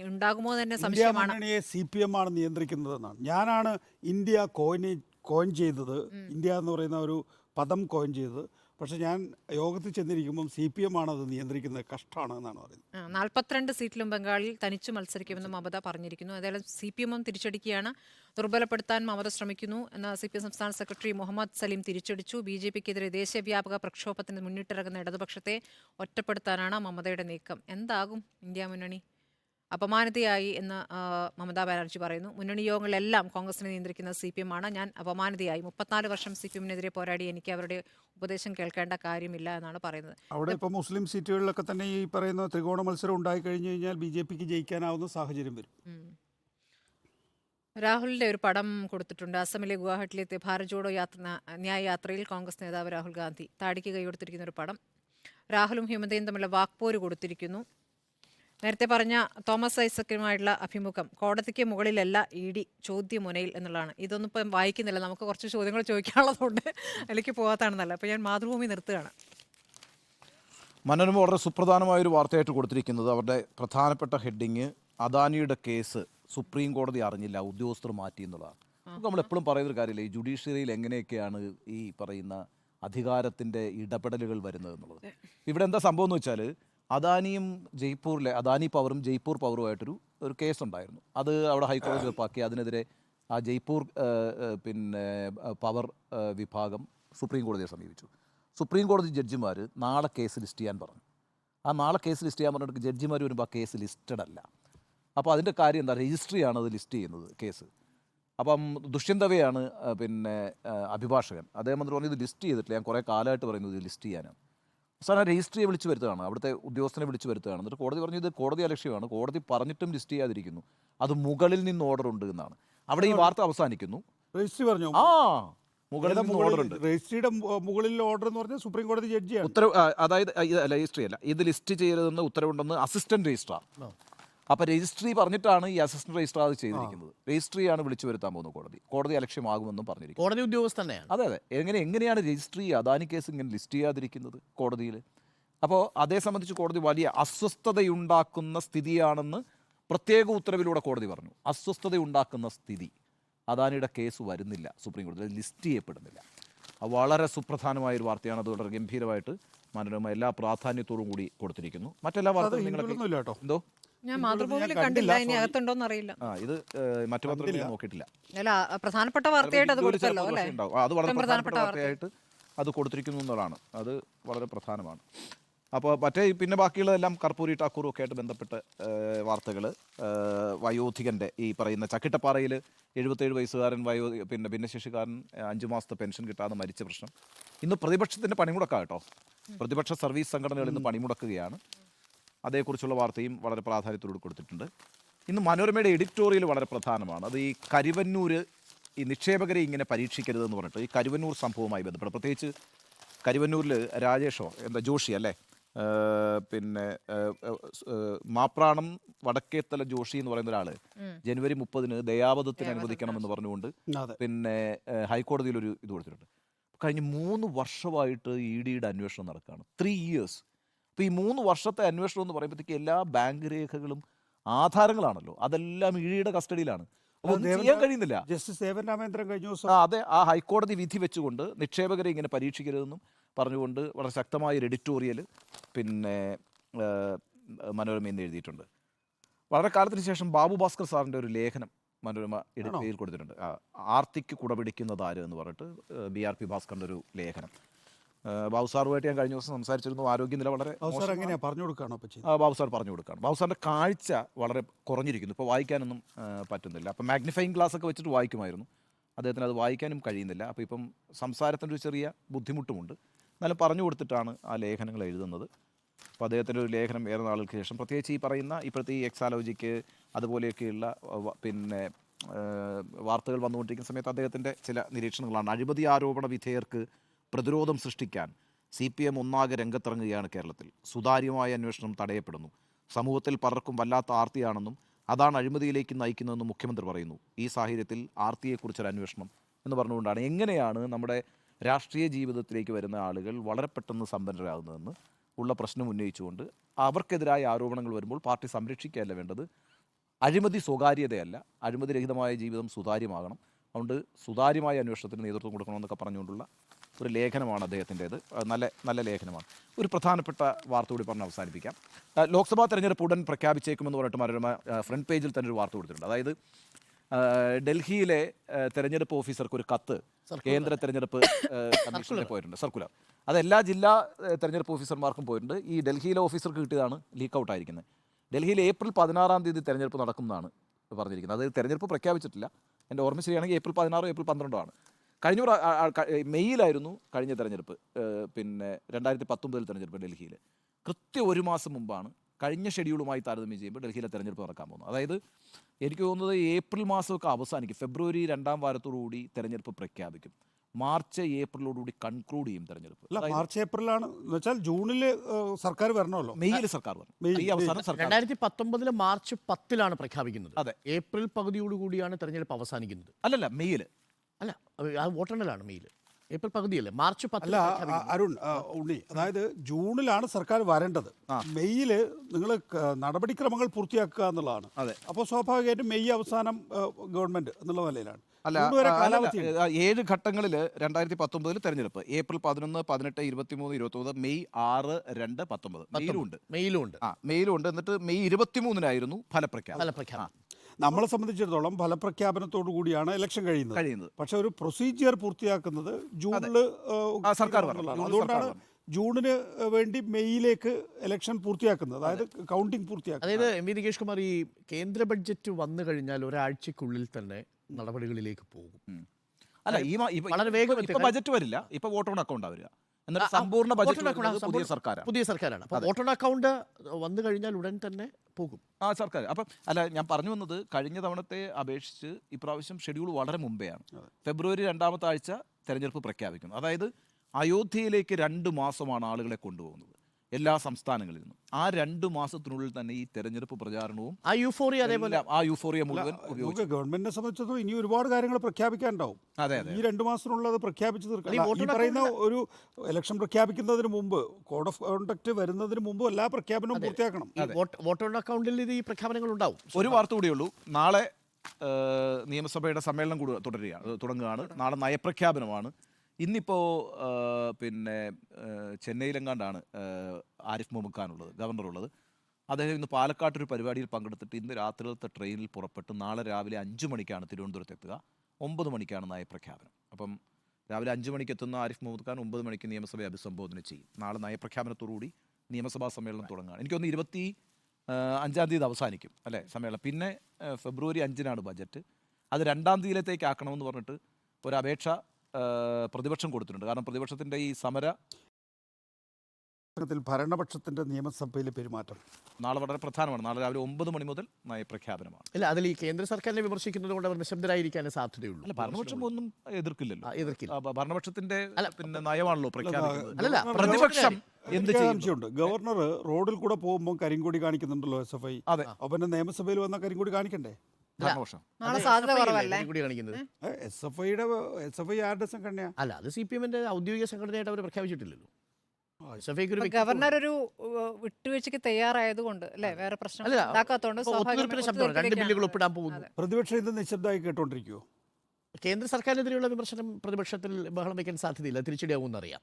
ഉണ്ടാകുമോ തന്നെ സംശയമാണ്. മുന്നണിയെ സി പി എം ആണ് നിയന്ത്രിക്കുന്നതെന്നാണ്. ഞാനാണ് ഇന്ത്യ കോയിൻ കോയിൻ ചെയ്തത്. ഇന്ത്യ എന്ന് പറയുന്ന ഒരു പദം കോയിൻ ചെയ്തത്. പക്ഷെ ഞാൻ യോഗത്തിൽ ചെന്നിരിക്കുമ്പം സി പി എം ആണ് അത് നിയന്ത്രിക്കുന്നത് കഷ്ടമാണ് എന്നാണ് പറയുന്നത് നാൽപ്പത്തിരണ്ട് സീറ്റിലും ബംഗാളിൽ തനിച്ചു മത്സരിക്കുമെന്ന് മമത പറഞ്ഞിരിക്കുന്നു. അതേപോലെ സി പി എമ്മും തിരിച്ചടിക്കുകയാണ്. ദുർബലപ്പെടുത്താൻ മമത ശ്രമിക്കുന്നു എന്ന സി പി എം സംസ്ഥാന സെക്രട്ടറി മുഹമ്മദ് സലീം തിരിച്ചടിച്ചു. ബി ജെ പിക്കെതിരെ ദേശീയവ്യാപക പ്രക്ഷോഭത്തിന് മുന്നിട്ടിറങ്ങുന്ന ഇടതുപക്ഷത്തെ ഒറ്റപ്പെടുത്താനാണ് മമതയുടെ നീക്കം. എന്താകും ഇന്ത്യ മുന്നണി? അപമാനിതയായി എന്ന് മമതാ ബാനർജി പറയുന്നു. മുന്നണി യോഗങ്ങളിലെല്ലാം കോൺഗ്രസിനെ നിയന്ത്രിക്കുന്ന സി പി എം ആണ് ഞാൻ അപമാനിതയായി. മുപ്പത്തിനാല് വർഷം സി പി എമ്മിനെതിരെ പോരാടി എനിക്ക് അവരുടെ ഉപദേശം കേൾക്കേണ്ട കാര്യമില്ല എന്നാണ് പറയുന്നത്. അവിടെ ഇപ്പോൾ മുസ്ലിം സീറ്റുകളിലൊക്കെ തന്നെ ഈ പറയുന്ന ത്രികോണ മത്സരം ഉണ്ടായി കഴിഞ്ഞു കഴിഞ്ഞാൽ ബി ജെ പിക്ക് ജയിക്കാനാവുന്ന സാഹചര്യം വരും. രാഹുലിന്റെ ഒരു പടം കൊടുത്തിട്ടുണ്ട്. അസമിലെ ഗുവാഹട്ടിയിലെത്തിയ ഭാരത് ജോഡോ യാത്ര ന്യായ യാത്രയിൽ കോൺഗ്രസ് നേതാവ് രാഹുൽ ഗാന്ധി താടിക്ക് കൈ കൊടുത്തിരിക്കുന്ന ഒരു പടം. രാഹുലും ഹിമതയും തമ്മിലുള്ള വാക്പോര് കൊടുത്തിരിക്കുന്നു. നേരത്തെ പറഞ്ഞ തോമസ് ഐസക്കുമായിട്ടുള്ള അഭിമുഖം കോടതിക്ക് മുകളിലല്ല ഇ ഡി ചോദ്യമുനയിൽ എന്നുള്ളതാണ്. ഇതൊന്നും ഇപ്പം വായിക്കുന്നില്ല. നമുക്ക് കുറച്ച് ചോദ്യങ്ങൾ ചോദിക്കാനുള്ളതുകൊണ്ട് അതിലേക്ക് പോകാത്താണെന്നല്ല അപ്പോൾ ഞാൻ മാതൃഭൂമി നിർത്തുകയാണ്. മനോരമ വളരെ സുപ്രധാനമായ ഒരു വാർത്തയായിട്ട് കൊടുത്തിരിക്കുന്നത് അവരുടെ പ്രധാനപ്പെട്ട ഹെഡിങ് അദാനിയുടെ കേസ് സുപ്രീം കോടതി അറിഞ്ഞില്ല ഉദ്യോഗസ്ഥർ മാറ്റി എന്നുള്ളതാണ്. നമ്മൾ എപ്പോഴും പറയുന്നൊരു കാര്യമില്ല ഈ ജുഡീഷ്യറിയിൽ എങ്ങനെയൊക്കെയാണ് ഈ പറയുന്ന അധികാരത്തിന്റെ ഇടപെടലുകൾ വരുന്നത് എന്നുള്ളത്? ഇവിടെ എന്താ സംഭവം എന്ന് വെച്ചാൽ അദാനിയും ജയ്പൂരിലെ അദാനി പവറും ജയ്പൂർ പവറുമായിട്ടൊരു ഒരു കേസുണ്ടായിരുന്നു. അത് അവിടെ ഹൈക്കോടതി തീർപ്പാക്കി അതിനെതിരെ ആ ജയ്പൂർ പിന്നെ പവർ വിഭാഗം സുപ്രീം കോടതിയെ സമീപിച്ചു. സുപ്രീം കോടതി ജഡ്ജിമാർ നാളെ കേസ് ലിസ്റ്റ് ചെയ്യാൻ പറഞ്ഞു. ആ നാളെ കേസ് ലിസ്റ്റ് ചെയ്യാൻ പറഞ്ഞിട്ട് ജഡ്ജിമാർ വരുമ്പോൾ ആ കേസ് ലിസ്റ്റഡ് അല്ല. അപ്പോൾ അതിന്റെ കാര്യം എന്താ? രജിസ്ട്രിയാണ് അത് ലിസ്റ്റ് ചെയ്യുന്നത് കേസ്. അപ്പം ദുഷ്യന്തവയാണ് പിന്നെ അഭിഭാഷകൻ. അദ്ദേഹം പറഞ്ഞു ഇത് ലിസ്റ്റ് ചെയ്തിട്ടില്ല. ഞാൻ കുറേ കാലമായിട്ട് പറയുന്നത് ഇത് ലിസ്റ്റ് ചെയ്യാനാണ്. അവസാനം രജിസ്ട്രിയെ വിളിച്ച് വരുത്തുകയാണ്. അവിടുത്തെ ഉദ്യോഗസ്ഥനെ വിളിച്ച് വരുത്തുകയാണ്. എന്നിട്ട് കോടതി പറഞ്ഞു ഇത് കോടതി അലക്ഷ്യമാണ്. കോടതി പറഞ്ഞിട്ടും ലിസ്റ്റ് ചെയ്യാതിരിക്കുന്നു. അത് മുകളിൽ നിന്ന് ഓർഡർ ഉണ്ട് എന്നാണ്. അവിടെ ഈ വാർത്ത അവസാനിക്കുന്നു. രജിസ്ട്രി പറഞ്ഞു? ആ മുകളിൽ ഏതാ നിന്ന് ഓർഡർ ഉണ്ട്. രജിസ്ട്രിയുടെ മുകളിൽ ഓർഡർ എന്ന് പറഞ്ഞാൽ സുപ്രീം കോടതി ജഡ്ജിയാണ്. ഉത്തരവ് അതായത് രജിസ്ട്രി അല്ല. ഇത് ലിസ്റ്റ് ചെയ്യരുതെന്ന് ഉത്തരവുണ്ടെന്ന് അസിസ്റ്റന്റ് രജിസ്ട്രാർ. അപ്പോൾ രജിസ്ട്രി പറഞ്ഞിട്ടാണ് ഈ അസിസ്റ്റന്റ് രജിസ്ട്രാർ അത് ചെയ്തിരിക്കുന്നത്. രജിസ്ട്രിയാണ് വിളിച്ചു വരുത്താൻ പോകുന്നത് കോടതി. കോടതി അലക്ഷ്യമാകുമെന്നും പറഞ്ഞിരിക്കും കോടതി ഉദ്യോഗസ്ഥ തന്നെയാണ്. അതെ അതെ. എങ്ങനെ എങ്ങനെയാണ് രജിസ്ട്രി അദാനി കേസ് ഇങ്ങനെ ലിസ്റ്റ് ചെയ്യാതിരിക്കുന്നത് കോടതിയിൽ? അപ്പോൾ അതേ സംബന്ധിച്ച് കോടതി വലിയ അസ്വസ്ഥതയുണ്ടാക്കുന്ന സ്ഥിതിയാണെന്ന് പ്രത്യേക ഉത്തരവിലൂടെ കോടതി പറഞ്ഞു. അസ്വസ്ഥതയുണ്ടാക്കുന്ന സ്ഥിതി. അദാനിയുടെ കേസ് വരുന്നില്ല സുപ്രീം കോടതി. ലിസ്റ്റ് ചെയ്യപ്പെടുന്നില്ല. വളരെ സുപ്രധാനമായ ഒരു വാർത്തയാണ്. അത് വളരെ ഗംഭീരമായിട്ട് മനോരമ എല്ലാ പ്രാധാന്യത്തോടും കൂടി കൊടുത്തിരിക്കുന്നു. മറ്റെല്ലാ വാർത്തകളും നിങ്ങളൊക്കെ എന്തോ? ഞാൻ മാതൃഭൂമിയിൽ കണ്ടില്ല ഇനി. അകത്തുണ്ടോന്ന് അറിയില്ല. ആ ഇത് ഏഹ്, മറ്റു പത്രങ്ങളിൽ. നോക്കിയിട്ടില്ല. അല്ല പ്രധാനപ്പെട്ട വാർത്തയായിട്ട് അത് കൊടുത്തല്ലോ അല്ലേ? ഉണ്ടാവും. ആ, അത് വളരെ ഏറ്റവും പ്രധാനപ്പെട്ട പ്രധാനപ്പെട്ട വാർത്തയായിട്ട് അത് കൊടുത്തിരിക്കുന്നു എന്നുള്ളതാണ്. അത് വളരെ പ്രധാനമാണ്. അപ്പോൾ മറ്റേ ഈ പിന്നെ ബാക്കിയുള്ളതെല്ലാം കർപ്പൂരി ടാക്കൂറും ഒക്കെ ആയിട്ട് ബന്ധപ്പെട്ട വാർത്തകൾ വയോധികന്റെ ഈ പറയുന്ന ചക്കിട്ടപ്പാറയിൽ എഴുപത്തേഴ് വയസ്സുകാരൻ വയോ പിന്നെ ഭിന്നശേഷിക്കാരൻ ഏഹ്, അഞ്ച് മാസത്തെ പെൻഷൻ കിട്ടാതെ മരിച്ച പ്രശ്നം. ഇന്ന് പ്രതിപക്ഷത്തിന്റെ പണിമുടക്കാണ് കേട്ടോ. പ്രതിപക്ഷ സർവീസ് സംഘടനകൾ ഇന്ന് പണിമുടക്കുകയാണ്. അതേക്കുറിച്ചുള്ള വാർത്തയും വളരെ പ്രാധാന്യത്തോട് കൊടുത്തിട്ടുണ്ട്. ഇന്ന് മനോരമയുടെ എഡിറ്റോറിയൽ വളരെ പ്രധാനമാണ്. അത് ഈ കരുവന്നൂർ ഈ നിക്ഷേപകരെ ഇങ്ങനെ പരീക്ഷിക്കരുതെന്ന് പറഞ്ഞിട്ട് ഈ കരുവന്നൂർ സംഭവവുമായി ബന്ധപ്പെട്ട് പ്രത്യേകിച്ച് കരുവന്നൂരിൽ രാജേഷോ എന്താ ജോഷി അല്ലേ? പിന്നെ മാപ്രാണം വടക്കേത്തല ജോഷി എന്ന് പറയുന്ന ഒരാൾ ജനുവരി മുപ്പതിന് ദയാവധത്തിന് അനുവദിക്കണമെന്ന് പറഞ്ഞുകൊണ്ട് പിന്നെ ഹൈക്കോടതിയിൽ ഒരു ഇത് കൊടുത്തിട്ടുണ്ട്. കഴിഞ്ഞ മൂന്ന് വർഷമായിട്ട് ഇ ഡിയുടെ അന്വേഷണം നടക്കുകയാണ്. ത്രീ ഇയേഴ്സ് അപ്പോൾ ഈ മൂന്ന് വർഷത്തെ അന്വേഷണം എന്ന് പറയുമ്പോഴത്തേക്ക് എല്ലാ ബാങ്ക് രേഖകളും ആധാരങ്ങളാണല്ലോ. അതെല്ലാം ഇഴിയുടെ കസ്റ്റഡിയിലാണ്. ചെയ്യാൻ കഴിയുന്നില്ല. ജസ്റ്റിസ് ദേവൻ രാമേന്ദ്രൻ കഴിഞ്ഞ ദിവസം അതെ. ആ ഹൈക്കോടതി വിധി വെച്ചുകൊണ്ട് നിക്ഷേപകരെ ഇങ്ങനെ പരീക്ഷിക്കരുതെന്നും പറഞ്ഞുകൊണ്ട് വളരെ ശക്തമായ ഒരു എഡിറ്റോറിയൽ പിന്നെ മനോരമയിൽ എഴുതിയിട്ടുണ്ട്. വളരെ കാലത്തിന് ശേഷം ബാബു ഭാസ്കർ സാറിന്റെ ഒരു ലേഖനം മനോരമ എഡിറ്റോറിയൽ കൊടുത്തിട്ടുണ്ട്. ആർത്തിക്ക് കുടപിടിക്കുന്നത് എന്ന് പറഞ്ഞിട്ട് ബി ആർ പി ഭാസ്കറിന്റെ ഒരു ലേഖനം. ബാബു സാറുമായിട്ട് ഞാൻ കഴിഞ്ഞ ദിവസം സംസാരിച്ചിരുന്നു. ആരോഗ്യനില വളരെ എങ്ങനെയാണ് പറഞ്ഞു കൊടുക്കുകയാണോ ബാബുസാർ ബാബു സാർ പറഞ്ഞു കൊടുക്കുകയാണ് ബാബു സാറിന്റെ കാഴ്ച വളരെ കുറഞ്ഞിരിക്കുന്നു. ഇപ്പോൾ വായിക്കാനൊന്നും പറ്റുന്നില്ല. അപ്പോൾ മാഗ്നിഫൈങ് ഗ്ലാസ് ഒക്കെ വെച്ചിട്ട് വായിക്കുമായിരുന്നു. അദ്ദേഹത്തിന് അത് വായിക്കാനും കഴിയുന്നില്ല. അപ്പോൾ ഇപ്പം സംസാരത്തിന്റെ ഒരു ചെറിയ ബുദ്ധിമുട്ടുമുണ്ട്. എന്നാലും പറഞ്ഞു കൊടുത്തിട്ടാണ് ആ ലേഖനങ്ങൾ എഴുതുന്നത്. അപ്പോൾ അദ്ദേഹത്തിന്റെ ഒരു ലേഖനം ഏറെ നാളുകൾക്ക് ശേഷം. പ്രത്യേകിച്ച് ഈ പറയുന്ന ഇപ്പോഴത്തെ ഈ എക്സാലോജിക്ക് അതുപോലെയൊക്കെയുള്ള പിന്നെ വാർത്തകൾ വന്നുകൊണ്ടിരിക്കുന്ന സമയത്ത് അദ്ദേഹത്തിന്റെ ചില നിരീക്ഷണങ്ങളാണ്. അഴിമതി ആരോപണ വിധേയർക്ക് പ്രതിരോധം സൃഷ്ടിക്കാൻ സി പി എം ഒന്നാകെ രംഗത്തിറങ്ങുകയാണ് കേരളത്തിൽ. സുതാര്യമായ അന്വേഷണം തടയപ്പെടുന്നു. സമൂഹത്തിൽ പലർക്കും വല്ലാത്ത ആർത്തിയാണെന്നും അതാണ് അഴിമതിയിലേക്ക് നയിക്കുന്നതെന്നും മുഖ്യമന്ത്രി പറയുന്നു. ഈ സാഹചര്യത്തിൽ ആർത്തിയെക്കുറിച്ചൊരു അന്വേഷണം എന്ന് പറഞ്ഞുകൊണ്ടാണ് എങ്ങനെയാണ് നമ്മുടെ രാഷ്ട്രീയ ജീവിതത്തിലേക്ക് വരുന്ന ആളുകൾ വളരെ പെട്ടെന്ന് സമ്പന്നരാകുന്നതെന്ന് ഉള്ള പ്രശ്നം ഉന്നയിച്ചുകൊണ്ട് അവർക്കെതിരായ ആരോപണങ്ങൾ വരുമ്പോൾ പാർട്ടി സംരക്ഷിക്കുകയല്ല വേണ്ടത്. അഴിമതി സ്വകാര്യതയല്ല. അഴിമതിരഹിതമായ ജീവിതം സുതാര്യമാകണം. അതുകൊണ്ട് സുതാര്യമായ അന്വേഷണത്തിന് നേതൃത്വം കൊടുക്കണമെന്നൊക്കെ പറഞ്ഞുകൊണ്ടുള്ള ഒരു ലേഖനമാണ് അദ്ദേഹത്തിന്റേത്. നല്ല നല്ല ലേഖനമാണ്. ഒരു പ്രധാനപ്പെട്ട വാർത്ത കൂടി പറഞ്ഞ് അവസാനിപ്പിക്കാം. ലോക്സഭാ തെരഞ്ഞെടുപ്പ് ഉടൻ പ്രഖ്യാപിച്ചേക്കുമെന്ന് പറഞ്ഞിട്ട് മനോരമ ഫ്രണ്ട് പേജിൽ തന്നെ ഒരു വാർത്ത കൊടുത്തിട്ടുണ്ട്. അതായത് ഡൽഹിയിലെ തെരഞ്ഞെടുപ്പ് ഓഫീസർക്ക് ഒരു കത്ത് കേന്ദ്ര തെരഞ്ഞെടുപ്പ് കമ്മീഷനിൽ പോയിട്ടുണ്ട്. സർക്കുലർ. അത് എല്ലാ ജില്ലാ തെരഞ്ഞെടുപ്പ് ഓഫീസർമാർക്കും പോയിട്ടുണ്ട്. ഈ ഡൽഹിയിലെ ഓഫീസർക്ക് കിട്ടിയതാണ് ലീക്ക് ഔട്ട് ആയിരിക്കുന്നത്. ഡൽഹിയിൽ ഏപ്രിൽ പതിനാറാം തീയതി തെരഞ്ഞെടുപ്പ് നടക്കുന്നതാണ് പറഞ്ഞിരിക്കുന്നത്. അത് തെരഞ്ഞെടുപ്പ് പ്രഖ്യാപിച്ചിട്ടില്ല. എന്റെ ഓർമ്മ ശരിയാണെങ്കിൽ ഏപ്രിൽ പതിനാറോ ഏപ്രിൽ പന്ത്രണ്ടോ ആണ്. കഴിഞ്ഞ മെയ്യിലായിരുന്നു കഴിഞ്ഞ തെരഞ്ഞെടുപ്പ്. പിന്നെ രണ്ടായിരത്തി പത്തൊമ്പതിൽ തെരഞ്ഞെടുപ്പ് ഡൽഹിയിൽ കൃത്യം ഒരു മാസം മുമ്പാണ് കഴിഞ്ഞ ഷെഡ്യൂളുമായി താരതമ്യം ചെയ്യുമ്പോൾ ഡൽഹിയിലെ തെരഞ്ഞെടുപ്പ് നടക്കാൻ പോകുന്നത്. അതായത് എനിക്ക് തോന്നുന്നത് ഏപ്രിൽ മാസമൊക്കെ അവസാനിക്കും. ഫെബ്രുവരി രണ്ടാം വാരത്തോടുകൂടി തെരഞ്ഞെടുപ്പ് പ്രഖ്യാപിക്കും. മാർച്ച് ഏപ്രിലോടുകൂടി കൺക്ലൂഡ് ചെയ്യും തെരഞ്ഞെടുപ്പ്. മാർച്ച് ഏപ്രിലാണ്. എന്ന് വെച്ചാൽ ജൂണിൽ സർക്കാർ വരണമല്ലോ. മെയ്യിൽ സർക്കാർ വരണം. ഈ അവസാനം സർക്കാർ. രണ്ടായിരത്തി പത്തൊമ്പതിലെ മാർച്ച് പത്തിലാണ് പ്രഖ്യാപിക്കുന്നത്. അതെ. ഏപ്രിൽ പകുതിയോടുകൂടിയാണ് തെരഞ്ഞെടുപ്പ് അവസാനിക്കുന്നത്. അല്ലല്ല മെയ്യിൽ അല്ല ആ വോട്ടെണ്ണലാണ് മെയിൽ ഏപ്രിൽ പകുതിയല്ലേ? മാർച്ച് അല്ല അരുൺ ആ, ഉണ്ണി അതായത് ജൂണിലാണ് സർക്കാർ വരേണ്ടത്. മെയ്യിൽ നിങ്ങൾ നടപടിക്രമങ്ങൾ പൂർത്തിയാക്കുക എന്നുള്ളതാണ്. അതെ. അപ്പോൾ സ്വാഭാവികമായിട്ടും മെയ് അവസാനം ആ, ഗവൺമെന്റ് എന്നുള്ള നിലയിലാണ്. അല്ല ജൂൺ വരെ ഏഴ് ഘട്ടങ്ങളിൽ രണ്ടായിരത്തി പത്തൊമ്പതിൽ തെരഞ്ഞെടുപ്പ്. ഏപ്രിൽ പതിനൊന്ന് പതിനെട്ട് ഇരുപത്തിമൂന്ന് ഇരുപത്തൊമ്പത് മെയ് ആറ് രണ്ട് പത്തൊമ്പത്. മെയിലും ഉണ്ട് മെയിലും ഉണ്ട്. ആ മെയിലും ഉണ്ട്. എന്നിട്ട് മെയ് ഇരുപത്തിമൂന്നിനായിരുന്നു ഫലപ്രഖ്യാപനം. ഫലപ്രഖ്യാപനം. നമ്മളെ സംബന്ധിച്ചിടത്തോളം ഫലപ്രഖ്യാപനത്തോടു കൂടിയാണ് ഇലക്ഷൻ കഴിയുന്നത്. കഴിയുന്നത്. പക്ഷെ ഒരു പ്രൊസീജിയർ പൂർത്തിയാക്കുന്നത് ജൂണിൽ സർക്കാർ. അതുകൊണ്ടാണ് ജൂണിന് വേണ്ടി മെയ്യിലേക്ക് ഇലക്ഷൻ പൂർത്തിയാക്കുന്നത്. അതായത് കൗണ്ടിങ് പൂർത്തിയാക്കുന്നത്. അതായത് എം വി നികേഷ് കുമാർ ഈ കേന്ദ്ര ബഡ്ജറ്റ് വന്നു കഴിഞ്ഞാൽ ഒരാഴ്ചക്കുള്ളിൽ തന്നെ നടപടികളിലേക്ക് പോകും. അല്ല? ഈ വളരെ വേഗം ഇപ്പൊ ബജറ്റ് വരില്ല. ഇപ്പൊ വോട്ട് ഓൺ അക്കൗണ്ടാ വരിക. എന്നിട്ട് സമ്പൂർണ ബജറ്റ് പുതിയ സർക്കാരാണ്. പുതിയ സർക്കാരാണ്. അപ്പോൾ വോട്ടർ അക്കൗണ്ട് വന്നു കഴിഞ്ഞാൽ ഉടൻ തന്നെ പോകും. ആ സർക്കാർ. അപ്പം അല്ല ഞാൻ പറഞ്ഞു വന്നത് കഴിഞ്ഞ തവണത്തെ അപേക്ഷിച്ച് ഇപ്രാവശ്യം ഷെഡ്യൂൾ വളരെ മുമ്പെയാണ്. ഫെബ്രുവരി രണ്ടാമത്തെ ആഴ്ച തെരഞ്ഞെടുപ്പ് പ്രഖ്യാപിക്കുന്നു. അതായത് അയോധ്യയിലേക്ക് രണ്ട് മാസമാണ് ആളുകളെ കൊണ്ടുപോകുന്നത്. എല്ലാ സംസ്ഥാനങ്ങളിൽ നിന്നും ആ രണ്ട് മാസത്തിനുള്ളിൽ തന്നെ ഈ തെരഞ്ഞെടുപ്പ് പ്രചാരണവും ആ യൂഫോറിയ അതേപോലെ. ആ യൂഫോറിയ മുഴുവൻ നമുക്ക് ഗവൺമെന്റിനെ സംബന്ധിച്ചിടത്തോളം ഇനി ഒരുപാട് കാര്യങ്ങൾ പ്രഖ്യാപിക്കാനുണ്ടാവും. അതെ അതെ. ഈ രണ്ടു മാസത്തിനുള്ളത് പ്രഖ്യാപിച്ചു തീർക്കാം. ഈ പറയുന്ന ഒരു ഇലക്ഷൻ പ്രഖ്യാപിക്കുന്നതിന് മുമ്പ് കോഡ് ഓഫ് കോണ്ടക്ട് വരുന്നതിന് മുമ്പ് എല്ലാ പ്രഖ്യാപനവും പൂർത്തിയാക്കണം. വോട്ടർ അക്കൗണ്ടിൽ ഇത് ഈ പ്രഖ്യാപനങ്ങൾ ഉണ്ടാവും. ഒരു വാർത്ത കൂടിയുള്ളൂ. നാളെ നിയമസഭയുടെ സമ്മേളനം കൂടുക തുടരുകയാണ് തുടങ്ങുകയാണ്. നാളെ നയപ്രഖ്യാപനമാണ്. ഇന്നിപ്പോൾ പിന്നെ ചെന്നൈയിലെങ്ങാണ്ടാണ് ആരിഫ് മുഹമ്മദ് ഗവർണർ ഉള്ളത് അദ്ദേഹം ഇന്ന് പാലക്കാട്ടൊരു പരിപാടിയിൽ പങ്കെടുത്തിട്ട് ഇന്ന് രാത്രിയിലത്തെ ട്രെയിനിൽ പുറപ്പെട്ട്. നാളെ രാവിലെ അഞ്ച് മണിക്കാണ് തിരുവനന്തപുരത്ത് എത്തുക. ഒമ്പത് മണിക്കാണ് നയപ്രഖ്യാപനം അപ്പം രാവിലെ അഞ്ച് മണിക്ക് എത്തുന്ന ആരിഫ് മുഹമ്മദ് ഖാൻ ഒമ്പത് മണിക്ക് നിയമസഭയെ അഭിസംബോധന ചെയ്യും. നാളെ നയപ്രഖ്യാപനത്തോടുകൂടി നിയമസഭാ സമ്മേളനം തുടങ്ങുകയാണ്. എനിക്കൊന്ന് ഇരുപത്തി അഞ്ചാം തീയതി അവസാനിക്കും അല്ലേ സമ്മേളനം. പിന്നെ ഫെബ്രുവരി അഞ്ചിനാണ് ബജറ്റ് അത് രണ്ടാം തീയതിയിലത്തേക്ക് ആക്കണമെന്ന് പറഞ്ഞിട്ട് ഒരു അപേക്ഷ പ്രതിപക്ഷം കൊടുത്തിട്ടുണ്ട്. കാരണം പ്രതിപക്ഷത്തിന്റെ ഈ സമര ഭരണപക്ഷത്തിന്റെ നിയമസഭയിലെ പെരുമാറ്റം. നാളെ വളരെ പ്രധാനമാണ്. നാളെ രാവിലെ ഒമ്പത് മണി മുതൽ നയപ്രഖ്യാപനമാണ് ഇല്ല അതിൽ ഈ കേന്ദ്ര സർക്കാരിനെ വിമർശിക്കുന്നത് കൊണ്ട് അവർ നിശബ്ദരായിരിക്കാനേ സാധ്യതയുള്ളൂ. അല്ല ഭരണപക്ഷം ഒന്നും എതിർക്കില്ലല്ലോ. എതിർക്കില്ല. ഭരണപക്ഷത്തിന്റെ പിന്നെ നയമാണല്ലോ പ്രഖ്യാപിക്കുന്നത്. അല്ലല്ല, പ്രതിപക്ഷം എന്ത് ഗവർണർ റോഡിൽ കൂടെ പോകുമ്പോൾ കരിങ്കൊടി കാണിക്കുന്നുണ്ടല്ലോ എസ് എഫ് ഐ. അതെ. അപ്പൊ നിയമസഭയിൽ വന്ന കരിങ്കൊടി കാണിക്കണ്ടേ? ഭരണപക്ഷം. നാളെ സാധ്യത കുറവല്ലേ? കരിങ്കൊടി കാണിക്കുന്നത്? എസ് എഫ് ഐയുടെ എസ് എഫ് ഐ ആരുടെ സംഘടനയാ? അല്ല അത് സി പി എമ്മിന്റെ ഔദ്യോഗിക സംഘടനയായിട്ട് അവർ പ്രഖ്യാപിച്ചിട്ടില്ലല്ലോ. എസ് എഫ് ഐക്ക് ഗവർണർ ഒരു വിട്ടുവീഴ്ചയ്ക്ക് തയ്യാറായതുകൊണ്ട് അല്ലേ? വേറെ പ്രശ്നം രണ്ട് ബില്ലുകൾ ഒപ്പിടാൻ പോകുന്നു. പ്രതിപക്ഷം ഇത് നിശബ്ദമായി കേട്ടോണ്ടിരിക്കുവോ? കേന്ദ്ര സർക്കാരിനെതിരെയുള്ള വിമർശനം പ്രതിപക്ഷത്തിൽ ബഹളം വയ്ക്കാൻ സാധ്യതയില്ല. തിരിച്ചടിയാവും എന്നറിയാം